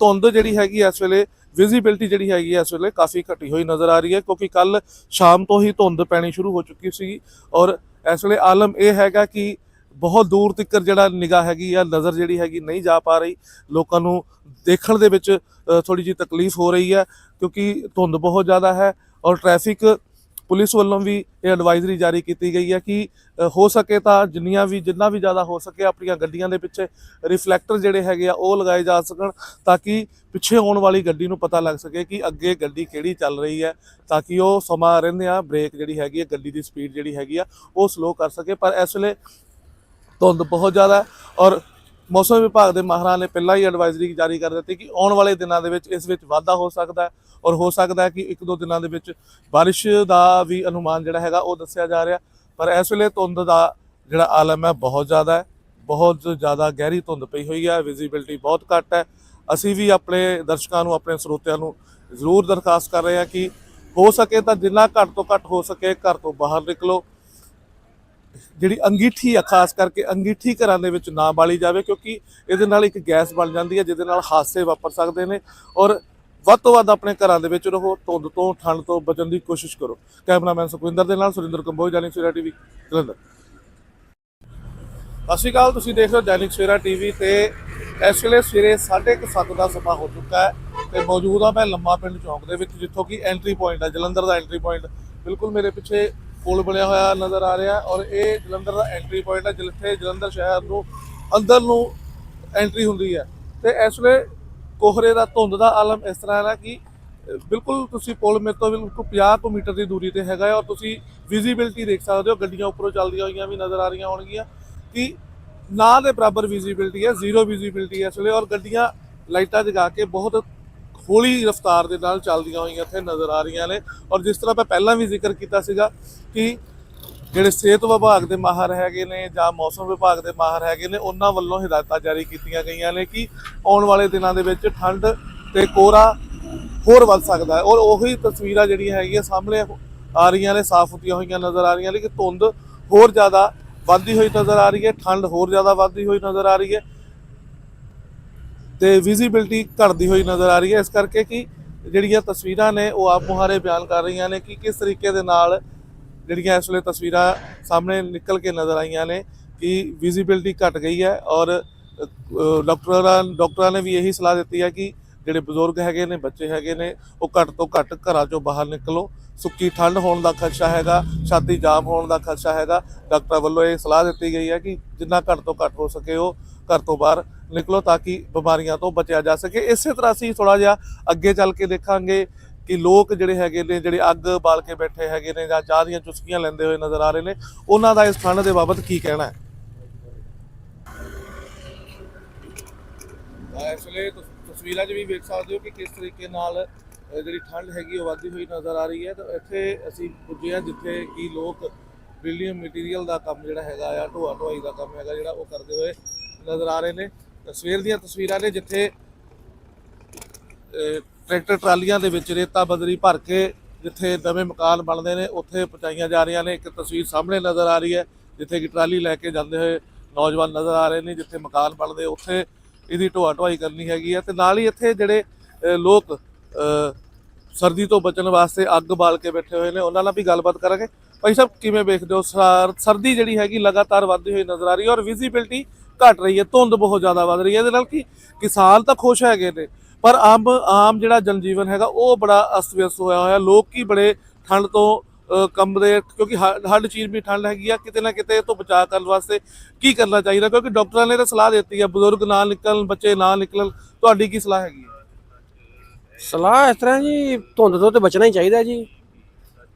ਧੁੰਦ ਜਿਹੜੀ ਹੈਗੀ ਇਸ ਵੇਲੇ ਵਿਜ਼ਿਬਿਲਟੀ ਜਿਹੜੀ ਹੈਗੀ ਹੈ ਇਸ ਵੇਲੇ ਕਾਫੀ ਘਟੀ ਹੋਈ ਨਜ਼ਰ ਆ ਰਹੀ ਹੈ, ਕਿਉਂਕਿ ਕੱਲ ਸ਼ਾਮ ਤੋਂ ਹੀ ਧੁੰਦ ਪੈਣੀ ਸ਼ੁਰੂ ਹੋ ਚੁੱਕੀ ਸੀ ਔਰ ਇਸ ਵੇਲੇ ਆਲਮ ਇਹ ਹੈਗਾ ਕਿ ਬਹੁਤ ਦੂਰ ਤੱਕ ਜਿਹੜਾ ਨਿਗਾਹ ਹੈਗੀ ਆ, ਨਜ਼ਰ ਜਿਹੜੀ ਹੈਗੀ ਨਹੀਂ ਜਾ ਪਾ ਰਹੀ। ਲੋਕਾਂ ਨੂੰ ਦੇਖਣ ਦੇ ਵਿੱਚ ਥੋੜੀ ਜਿਹੀ ਤਕਲੀਫ ਹੋ ਰਹੀ ਹੈ ਕਿਉਂਕਿ ਧੁੰਦ ਬਹੁਤ ਜ਼ਿਆਦਾ ਹੈ ਔਰ ਟ੍ਰੈਫਿਕ ਪੁਲਿਸ ਵੱਲੋਂ ਵੀ ਇਹ ਐਡਵਾਈਜ਼ਰੀ ਜਾਰੀ ਕੀਤੀ ਗਈ ਹੈ ਕਿ ਹੋ ਸਕੇ ਤਾਂ ਜਿੰਨੀਆਂ ਵੀ, ਜਿੰਨਾ ਵੀ ਜ਼ਿਆਦਾ ਹੋ ਸਕੇ ਆਪਣੀਆਂ ਗੱਡੀਆਂ ਦੇ ਪਿੱਛੇ ਰਿਫਲੈਕਟਰ ਜਿਹੜੇ ਹੈਗੇ ਆ, ਉਹ ਲਗਾਏ ਜਾ ਸਕਣ ਤਾਂ ਕਿ ਪਿੱਛੇ ਆਉਣ ਵਾਲੀ ਗੱਡੀ ਨੂੰ ਪਤਾ ਲੱਗ ਸਕੇ ਕਿ ਅੱਗੇ ਗੱਡੀ ਕਿਹੜੀ ਚੱਲ ਰਹੀ ਹੈ ਤਾਂ ਕਿ ਉਹ ਸਮਾਂ ਰਹਿੰਦੇ ਆ ਬ੍ਰੇਕ ਜਿਹੜੀ ਹੈਗੀ ਹੈ, ਗੱਡੀ ਦੀ ਸਪੀਡ ਜਿਹੜੀ ਹੈਗੀ ਆ, ਉਹ ਸਲੋ ਕਰ ਸਕੇ। ਪਰ ਇਸ ਵੇਲੇ ਧੁੰਦ ਬਹੁਤ ਜ਼ਿਆਦਾ ਔਰ ਮੌਸਮ ਵਿਭਾਗ ਦੇ ਮਾਹਰਾਂ ਨੇ ਪਹਿਲਾਂ ਹੀ ਐਡਵਾਈਜ਼ਰੀ ਜਾਰੀ ਕਰ ਦਿੱਤੀ ਕਿ ਆਉਣ ਵਾਲੇ ਦਿਨਾਂ ਦੇ ਵਿੱਚ ਇਸ ਵਿੱਚ ਵਾਧਾ ਹੋ ਸਕਦਾ ਹੈ ਔਰ ਹੋ ਸਕਦਾ ਹੈ ਕਿ ਇੱਕ ਦੋ ਦਿਨਾਂ ਦੇ ਵਿੱਚ ਬਾਰਿਸ਼ ਦਾ ਵੀ ਅਨੁਮਾਨ ਜਿਹੜਾ ਹੈਗਾ ਉਹ ਦੱਸਿਆ ਜਾ ਰਿਹਾ। ਪਰ ਇਸ ਵੇਲੇ ਧੁੰਦ ਦਾ ਜਿਹੜਾ ਆਲਮ ਹੈ ਬਹੁਤ ਜ਼ਿਆਦਾ ਹੈ, ਬਹੁਤ ਜ਼ਿਆਦਾ ਗਹਿਰੀ ਧੁੰਦ ਪਈ ਹੋਈ ਹੈ ਵਿਜ਼ਿਬਿਲਟੀ ਬਹੁਤ ਘੱਟ ਹੈ। ਅਸੀਂ ਵੀ ਆਪਣੇ ਦਰਸ਼ਕਾਂ ਨੂੰ, ਆਪਣੇ ਸਰੋਤਿਆਂ ਨੂੰ ਜ਼ਰੂਰ ਦਰਖਾਸਤ ਕਰ ਰਹੇ ਹਾਂ ਕਿ ਹੋ ਸਕੇ ਤਾਂ ਜਿੰਨਾ ਘੱਟ ਤੋਂ ਘੱਟ ਹੋ ਸਕੇ ਘਰ ਤੋਂ ਬਾਹਰ ਨਿਕਲੋ। ਜਿਹੜੀ ਅੰਗੀਠੀ ਆ, ਖਾਸ ਕਰਕੇ ਅੰਗੀਠੀ ਘਰਾਂ ਦੇ ਵਿੱਚ ਨਾ ਬਾਲੀ ਜਾਵੇ ਕਿਉਂਕਿ ਇਹਦੇ ਨਾਲ ਇੱਕ ਗੈਸ ਬਣ ਜਾਂਦੀ ਹੈ ਜਿਹਦੇ ਨਾਲ ਹਾਦਸੇ ਵਾਪਰ ਸਕਦੇ ਨੇ ਔਰ ਵੱਧ ਤੋਂ ਵੱਧ ਆਪਣੇ ਘਰਾਂ ਦੇ ਵਿੱਚ ਰਹੋ, ਧੁੰਦ ਤੋਂ, ਠੰਡ ਤੋਂ ਬਚਣ ਦੀ ਕੋਸ਼ਿਸ਼ ਕਰੋ। ਕੈਮਰਾਮੈਨ ਸੁਖਵਿੰਦਰ ਦੇ ਨਾਲ ਸੁਰਿੰਦਰ ਕੰਬੋਜ ਜਾਨੀ ਸਵੇਰਾ ਟੀਵੀ, ਜਲੰਧਰ। ਸਤਿ ਸ਼੍ਰੀ ਅਕਾਲ, ਤੁਸੀਂ ਦੇਖ ਰਹੇ ਹੋ ਦੈਨਿਕ ਸਵੇਰਾ ਟੀਵੀ ਤੇ ਇਸ ਵੇਲੇ ਸਵੇਰੇ 7:30 ਦਾ ਸਮਾਂ ਹੋ ਚੁੱਕਾ ਹੈ ਤੇ ਮੌਜੂਦ ਆ ਮੈਂ ਲੰਮਾ ਪਿੰਡ ਚੌਂਕ ਦੇ ਵਿੱਚ, ਜਿੱਥੋਂ ਕਿ ਐਂਟਰੀ ਪੁਆਇੰਟ ਆ, ਜਲੰਧਰ ਦਾ ਐਂਟਰੀ ਪੁਆਇੰਟ ਬਿਲਕੁਲ ਮੇਰੇ ਪਿੱਛੇ ਪੁਲ ਬਣਿਆ ਹੋਇਆ ਨਜ਼ਰ ਆ ਰਿਹਾ ਔਰ ਇਹ ਜਲੰਧਰ ਦਾ ਐਂਟਰੀ ਪੁਆਇੰਟ ਹੈ, ਜਿੱਥੇ ਜਲੰਧਰ ਸ਼ਹਿਰ ਨੂੰ ਅੰਦਰ ਨੂੰ ਐਂਟਰੀ ਹੁੰਦੀ ਹੈ। ਤੇ ਇਸ ਵੇਲੇ ਕੋਹਰੇ ਦਾ ਧੁੰਦ ਦਾ ਆਲਮ ਇਸ ਤਰ੍ਹਾਂ ਹੈ ਨਾ ਕਿ ਬਿਲਕੁਲ ਤੁਸੀਂ ਪੁਲ ਮੇਰੇ ਤੋਂ ਬਿਲਕੁਲ 50 ਕੁ ਮੀਟਰ ਦੀ ਦੂਰੀ ਤੇ ਹੈਗਾ ਔਰ ਤੁਸੀਂ ਵਿਜ਼ਿਬਿਲਟੀ ਦੇਖ ਸਕਦੇ ਹੋ, ਗੱਡੀਆਂ ਉੱਪਰੋਂ ਚੱਲਦੀਆਂ ਹੋਈਆਂ ਵੀ ਨਜ਼ਰ ਆ ਰਹੀਆਂ ਹੋਣਗੀਆਂ ਕਿ ਨਾ ਦੇ ਬਰਾਬਰ ਵਿਜ਼ਿਬਿਲਟੀ ਹੈ ਜ਼ੀਰੋ ਵਿਜ਼ਿਬਿਲਟੀ ਹੈ ਇਸ ਵੇਲੇ ਔਰ ਗੱਡੀਆਂ ਲਾਈਟਾਂ ਜਗਾ ਕੇ ਬਹੁਤ ਹੌਲੀ ਰਫ਼ਤਾਰ ਦੇ ਨਾਲ ਚੱਲਦੀਆਂ ਹੋਈਆਂ ਇੱਥੇ ਨਜ਼ਰ ਆ ਰਹੀਆਂ ਨੇ। ਔਰ ਜਿਸ ਤਰ੍ਹਾਂ ਮੈਂ ਪਹਿਲਾਂ ਵੀ ਜ਼ਿਕਰ ਕੀਤਾ ਸੀਗਾ ਕਿ ਜਿਹੜੇ ਸਿਹਤ ਵਿਭਾਗ ਦੇ ਮਾਹਰ ਹੈਗੇ ਨੇ ਜਾਂ ਮੌਸਮ ਵਿਭਾਗ ਦੇ ਮਾਹਰ ਹੈਗੇ ਨੇ, ਉਹਨਾਂ ਵੱਲੋਂ ਹਦਾਇਤਾਂ ਜਾਰੀ ਕੀਤੀਆਂ ਗਈਆਂ ਨੇ ਕਿ ਆਉਣ ਵਾਲੇ ਦਿਨਾਂ ਦੇ ਵਿੱਚ ਠੰਡ ਤੇ ਕੋਹਰਾ ਹੋਰ ਵੱਧ ਸਕਦਾ ਹੈ। ਔਰ ਉਹੀ ਤਸਵੀਰਾਂ ਜਿਹੜੀਆਂ ਹੈਗੀਆਂ ਸਾਹਮਣੇ ਆ ਰਹੀਆਂ ਨੇ, ਸਾਫ਼ ਹੁੰਦੀਆਂ ਹੋਈਆਂ ਨਜ਼ਰ ਆ ਰਹੀਆਂ ਨੇ ਕਿ ਧੁੰਦ ਹੋਰ ਜ਼ਿਆਦਾ ਵੱਧਦੀ ਹੋਈ ਨਜ਼ਰ ਆ ਰਹੀ ਹੈ, ਠੰਡ ਹੋਰ ਜ਼ਿਆਦਾ ਵੱਧਦੀ ਹੋਈ ਨਜ਼ਰ ਆ ਰਹੀ ਹੈ। ਤੇ ਵਿਜ਼ਿਬਿਲਟੀ ਘਟਦੀ ਹੋਈ ਨਜ਼ਰ ਆ ਰਹੀ ਹੈ। ਇਸ ਕਰਕੇ ਕਿ ਜਿਹੜੀਆਂ ਤਸਵੀਰਾਂ ਨੇ ਉਹ ਆਪ ਮੁਹਾਰੇ ਬਿਆਨ ਕਰ ਰਹੀਆਂ ਨੇ ਕਿ ਕਿਸ ਤਰੀਕੇ ਦੇ ਨਾਲ ਜਿਹੜੀਆਂ ਇਸ ਵੇਲੇ ਤਸਵੀਰਾਂ ਸਾਹਮਣੇ ਨਿਕਲ ਕੇ ਨਜ਼ਰ ਆਈਆਂ ਨੇ ਕਿ ਵਿਜ਼ਿਬਿਲਟੀ ਘਟ ਗਈ ਹੈ ਔਰ ਅ, ਅ, ਡਾਕਟਰਾਂ ਡਾਕਟਰਾਂ ਨੇ ਵੀ ਇਹੀ ਸਲਾਹ ਦਿੱਤੀ ਹੈ ਕਿ ਜਿਹੜੇ ਬਜ਼ੁਰਗ ਹੈਗੇ ਨੇ ਬੱਚੇ ਹੈਗੇ ਨੇ ਉਹ ਘੱਟ ਤੋਂ ਘੱਟ ਘਰਾਂ ਚੋਂ ਬਾਹਰ ਨਿਕਲੋ। ਸੁੱਕੀ ਠੰਡ ਹੋਣ ਦਾ ਖਦਸ਼ਾ ਹੈਗਾ ਛਾਤੀ ਜਾਮ ਹੋਣ ਦਾ ਖਦਸ਼ਾ ਹੈਗਾ। ਡਾਕਟਰ ਵੱਲੋਂ ਇਹ ਸਲਾਹ ਦਿੱਤੀ ਗਈ ਹੈ ਕਿ ਜਿੰਨਾ ਘੱਟ ਤੋਂ ਘੱਟ ਹੋ ਸਕੇ ਉਹ ਘਰ ਤੋਂ ਬਾਹਰ ਨਿਕਲੋ ਤਾਂ ਕਿ ਬਿਮਾਰੀਆਂ ਤੋਂ ਬਚਿਆ ਜਾ ਸਕੇ। ਇਸੇ ਤਰ੍ਹਾਂ ਅਸੀਂ ਥੋੜਾ ਜਿਹਾ ਅੱਗੇ ਚੱਲ ਕੇ ਦੇਖਾਂਗੇ ਕਿ ਲੋਕ ਜਿਹੜੇ ਹੈਗੇ ਨੇ, ਜਿਹੜੇ ਅੱਗ ਬਾਲ ਕੇ ਬੈਠੇ ਹੈਗੇ ਨੇ ਜਾਂ ਚਾਹ ਦੀਆਂ ਚੁਸਕੀਆਂ ਲੈਂਦੇ ਹੋਏ ਨਜ਼ਰ ਆ ਰਹੇ ਨੇ, ਉਹਨਾਂ ਦਾ ਇਸ ਠੰਡ ਦੇ ਬਾਬਤ ਕੀ ਕਹਿਣਾ ਹੈ? ਇਸ ਵੇਲੇ ਤੁਸ- ਤਸਵੀਰਾਂ 'ਚ ਵੀ ਵੇਖ ਸਕਦੇ ਹੋ ਕਿ ਕਿਸ ਤਰੀਕੇ ਨਾਲ ਜਿਹੜੀ ਠੰਡ ਹੈਗੀ ਉਹ ਵੱਧਦੀ ਹੋਈ ਨਜ਼ਰ ਆ ਰਹੀ ਹੈ। ਤਾਂ ਇੱਥੇ ਅਸੀਂ ਪੁੱਜੇ ਹਾਂ ਜਿੱਥੇ ਕਿ ਲੋਕ ਬਿਲਡਿੰਗ ਮਟੀਰੀਅਲ ਦਾ ਕੰਮ ਜਿਹੜਾ ਹੈਗਾ ਆ, ਢੋਆ ਢੋਆਈ ਦਾ ਕੰਮ ਹੈਗਾ ਜਿਹੜਾ ਉਹ ਕਰਦੇ ਹੋਏ ਨਜ਼ਰ ਆ ਰਹੇ ਨੇ। ਸਵੇਰ ਦੀਆਂ ਤਸਵੀਰਾਂ ਨੇ ਜਿੱਥੇ ਟਰੈਕਟਰ ਟਰਾਲੀਆਂ ਦੇ ਵਿੱਚ ਰੇਤਾ ਬਦਰੀ ਭਰ ਕੇ ਜਿੱਥੇ ਨਵੇਂ ਮਕਾਨ ਬਣਦੇ ਨੇ, ਉੱਥੇ ਪਹੁੰਚਾਈਆਂ ਜਾ ਰਹੀਆਂ ਨੇ। ਇੱਕ ਤਸਵੀਰ ਸਾਹਮਣੇ ਨਜ਼ਰ ਆ ਰਹੀ ਹੈ, ਜਿੱਥੇ ਕਿ ਟਰਾਲੀ ਲੈ ਕੇ ਜਾਂਦੇ ਹੋਏ ਨੌਜਵਾਨ ਨਜ਼ਰ ਆ ਰਹੇ ਨੇ, ਜਿੱਥੇ ਮਕਾਨ ਬਣਦੇ, ਉੱਥੇ ਇਹਦੀ ਢੋਆ ਢੋਆਈ ਕਰਨੀ ਹੈਗੀ ਹੈ ਤੇ ਨਾਲ ਹੀ ਇੱਥੇ ਜਿਹੜੇ ਲੋਕ ਸਰਦੀ ਤੋਂ ਬਚਣ ਵਾਸਤੇ ਅੱਗ ਬਾਲ ਕੇ ਬੈਠੇ ਹੋਏ ਨੇ। ਉਹਨਾਂ ਨਾਲ ਵੀ ਗੱਲਬਾਤ ਕਰਾਂਗੇ। ਭਾਈ ਸਾਹਿਬ, ਕਿਵੇਂ ਵੇਖਦੇ ਹੋ? ਸਰਦੀ ਜਿਹੜੀ ਹੈਗੀ ਲਗਾਤਾਰ ਵੱਧਦੀ ਹੋਈ ਨਜ਼ਰ ਆ ਰਹੀ ਹੈ ਔਰ ਵਿਜ਼ਿਬਿਲਟੀ ਘਟ ਰਹੀ ਹੈ ਧੁੰਦ ਬਹੁਤ ਜ਼ਿਆਦਾ ਵੱਧ ਰਹੀ ਹੈ। ਇਹਦੇ ਨਾਲ ਕੀ? ਕਿਸਾਨ ਤਾਂ ਖੁਸ਼ ਹੈਗੇ ਨੇ ਪਰ ਆਮ ਆਮ ਜਿਹੜਾ ਜਨਜੀਵਨ ਹੈਗਾ ਉਹ ਬੜਾ ਅਸਤ-ਵਿਅਸਤ ਹੋਇਆ ਹੋਇਆ। ਲੋਕ ਕੀ ਬੜੇ ਠੰਡ ਤੋਂ ਕੰਬਦੇ ਕਿਉਂਕਿ ਹ- ਹਰ ਚੀਜ਼ ਵੀ ਠੰਡ ਹੈਗੀ ਆ। ਕਿਤੇ ਨਾ ਕਿਤੇ ਤੋਂ ਬਚਾਅ ਕਰਨ ਵਾਸਤੇ ਕੀ ਕਰਨਾ ਚਾਹੀਦਾ? ਕਿਉਂਕਿ ਡਾਕਟਰਾਂ ਨੇ ਤਾਂ ਸਲਾਹ ਦਿੱਤੀ ਹੈ ਬਜ਼ੁਰਗ ਨਾ ਨਿਕਲਣ ਬੱਚੇ ਨਾ ਨਿਕਲਣ। ਤੁਹਾਡੀ ਕੀ ਸਲਾਹ ਹੈਗੀ ਹੈ ਸਲਾਹ ਇਸ ਤਰ੍ਹਾਂ ਜੀ ਧੁੰਦ ਤੋਂ ਤੇ ਬਚਣਾ ਹੀ ਚਾਹੀਦਾ ਜੀ।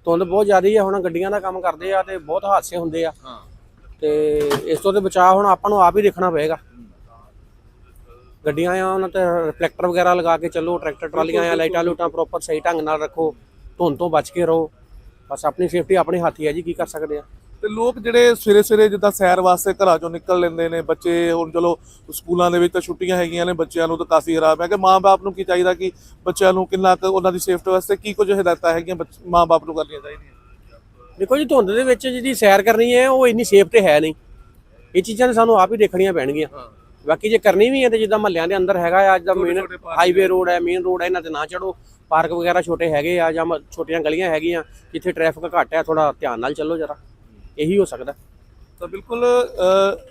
ਧੁੰਦ ਬਹੁਤ ਜ਼ਿਆਦੀ ਹੈ ਹੁਣ ਗੱਡੀਆਂ ਦਾ ਕੰਮ ਕਰਦੇ ਆ ਤੇ ਬਹੁਤ ਹਾਦਸੇ ਹੁੰਦੇ ਆ। ਤੇ ਇਸ ਤੋਂ ਤੇ ਬਚਾਅ ਹੁਣ ਆਪਾਂ ਨੂੰ ਆਪ ਹੀ ਦੇਖਣਾ ਪਏਗਾ। ਗੱਡੀਆਂ ਆ, ਉਹਨਾਂ ਤੇ ਰਿਫਲੈਕਟਰ ਵਗੈਰਾ ਲਗਾ ਕੇ ਚੱਲੋ ਟਰੈਕਟਰ ਟਰਾਲੀਆਂ ਆ ਲਾਈਟਾਂ ਲੂਟਾਂ ਪ੍ਰੋਪਰ ਸਹੀ ਢੰਗ ਨਾਲ ਰੱਖੋ ਧੁੰਦ ਤੋਂ ਬਚ ਕੇ ਰਹੋ। ਬਸ ਆਪਣੀ ਸੇਫਟੀ ਆਪਣੇ ਹੱਥ ਹੀ ਹੈ ਜੀ, ਕੀ ਕਰ ਸਕਦੇ ਆ। ਤੇ ਲੋਕ ਜਿਹੜੇ ਸਵੇਰੇ ਸਵੇਰੇ ਜਿੱਦਾਂ ਸੈਰ ਵਾਸਤੇ ਘਰਾਂ ਚੋਂ ਨਿਕਲ ਲੈਂਦੇ ਨੇ, ਬੱਚੇ ਹੁਣ ਚਲੋ ਸਕੂਲਾਂ ਦੇ ਵਿੱਚ ਤਾਂ ਛੁੱਟੀਆਂ ਹੈਗੀਆਂ ਨੇ, ਬੱਚਿਆਂ ਨੂੰ ਤਾਂ ਕਾਫੀ ਆਰਾਮ ਹੈ। ਕਿ ਮਾਂ-ਬਾਪ ਨੂੰ ਕੀ ਚਾਹੀਦਾ ਕਿ ਬੱਚਿਆਂ ਨੂੰ ਕਿੰਨਾ ਕੁ ਉਹਨਾਂ ਦੀ ਸੇਫਟੀ ਵਾਸਤੇ ਕੀ ਕੁਝ ਹਦਾਇਤਾਂ ਹੈਗੀਆਂ ਬੱਚ- ਮਾਂ-ਬਾਪ ਨੂੰ ਕਰਨੀਆਂ ਚਾਹੀਦੀਆਂ? ਦੇਖੋ ਜੀ ਧੁੰਦ ਦੇ ਵਿੱਚ ਜਿਹੜੀ ਸੈਰ ਕਰਨੀ ਹੈ ਉਹ ਇੰਨੀ ਸੇਫ ਤੇ ਹੈ ਨਹੀਂ। ਇਹ ਚੀਜ਼ਾਂ ਨੇ ਸਾਨੂੰ ਆਪ ਹੀ ਦੇਖਣੀਆਂ ਪੈਣਗੀਆਂ। ਬਾਕੀ ਜੇ ਕਰਨੀ ਵੀ ਹੈ ਤੇ ਜਿੱਦਾਂ ਮਹੱਲਿਆਂ ਦੇ ਅੰਦਰ ਹੈਗਾ ਆ ਅੱਜ ਦਾ ਮੇਨ ਹਾਈਵੇ ਰੋਡ ਹੈ ਮੇਨ ਰੋਡ ਹੈ ਇਹਨਾਂ ਤੇ ਨਾ ਚੜੋ ਪਾਰਕ ਵਗੈਰਾ ਛੋਟੇ ਹੈਗੇ ਆ ਜਾਂ ਛੋਟੀਆਂ ਗਲੀਆਂ ਹੈਗੀਆਂ ਜਿੱਥੇ ਟ੍ਰੈਫਿਕ ਘੱਟ ਹੈ ਥੋੜਾ ਧਿਆਨ ਨਾਲ ਚੱਲੋ ਜਰਾ। ਇਹੀ ਹੋ ਸਕਦਾ। ਤਾਂ ਬਿਲਕੁਲ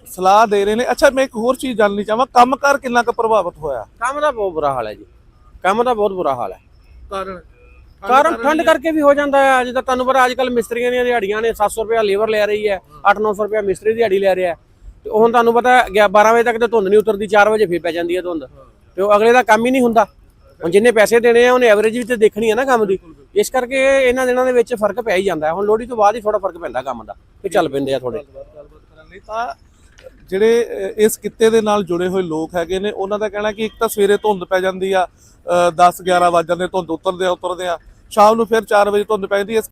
ਸਲਾਹ ਦੇ ਰਹੇ ਨੇ। ਅੱਛਾ ਮੈਂ ਇੱਕ ਹੋਰ ਚੀਜ਼ ਜਾਣਨੀ ਚਾਹਾਂ। ਕੰਮਕਾਰ ਕਿੰਨਾ ਕੁ ਪ੍ਰਭਾਵਿਤ ਹੋਇਆ? ਕੰਮ ਦਾ ਬਹੁਤ ਬੁਰਾ ਹਾਲ ਹੈ ਜੀ। ਕੰਮ ਦਾ ਬਹੁਤ ਬੁਰਾ ਹਾਲ ਹੈ। ਕਾਰਨ? ਕਾਰਨ ਠੰਡ ਕਰਕੇ ਵੀ ਹੋ ਜਾਂਦਾ ਹੈ ਜਿੱਦਾਂ ਤੁਹਾਨੂੰ ਪਤਾ ਅੱਜ ਕੱਲ ਮਿਸਤਰੀਆਂ ਦੀਆਂ ਦਿਹਾੜੀਆਂ ਨੇ 700 ਰੁਪਏ ਲੇਬਰ ਲੈ ਰਹੀ ਹੈ 8-900 ਰੁਪਏ ਮਿਸਤਰੀ ਦਿਹਾੜੀ ਲੈ ਰਿਹਾ ਤੇ ਹੁਣ ਤੁਹਾਨੂੰ ਪਤਾ 12 ਵਜੇ ਤੱਕ ਤੇ ਧੁੰਦ ਨਹੀਂ ਉਤਰਦੀ 4 ਵਜੇ ਫੇਰ ਪੈ ਜਾਂਦੀ ਹੈ ਧੁੰਦ। ਤੇ ਉਹ ਅਗਲੇ ਦਾ ਕੰਮ ਹੀ ਨਹੀਂ ਹੁੰਦਾ। ਹੁਣ ਜਿੰਨੇ ਪੈਸੇ ਦੇਣੇ ਆ, ਉਹਨੇ ਐਵਰੇਜ ਵੀ ਤੇ ਦੇਖਣੀ ਹੈ ਨਾ ਕੰਮ ਦੀ। ਇਸ ਕਰਕੇ ਇਹਨਾਂ ਦਿਨਾਂ ਦੇ ਵਿੱਚ ਫ਼ਰਕ ਪੈ ਹੀ ਜਾਂਦਾ ਹੁਣ ਲੋਹੜੀ ਤੋਂ ਬਾਅਦ ਹੀ ਥੋੜਾ ਫ਼ਰਕ ਪੈਂਦਾ ਕੰਮ ਦਾ ਤੇ ਚੱਲ ਪੈਂਦੇ ਆ ਥੋੜੇ ਗੱਲਬਾਤ ਤਾਂ ਜਿਹੜੇ ਇਸ ਕਿੱਤੇ ਦੇ ਨਾਲ ਜੁੜੇ ਹੋਏ ਲੋਕ ਹੈਗੇ ਨੇ, ਉਹਨਾਂ ਦਾ ਕਹਿਣਾ ਕਿ ਇੱਕ ਤਾਂ ਸਵੇਰੇ ਧੁੰਦ ਪੈ ਜਾਂਦੀ ਆ 10 11 ਵਜੇ ਜਾਂਦੇ, ਧੁੰਦ ਉਤਰਦੇ ਆ ਉਤਰਦੇ ਆ। ਸ਼ਾਮ ਨੂੰ ਫਿਰ 4 ਵਜੇ ਧੁੰਦ ਪੈ ਹੈ। ਇਸ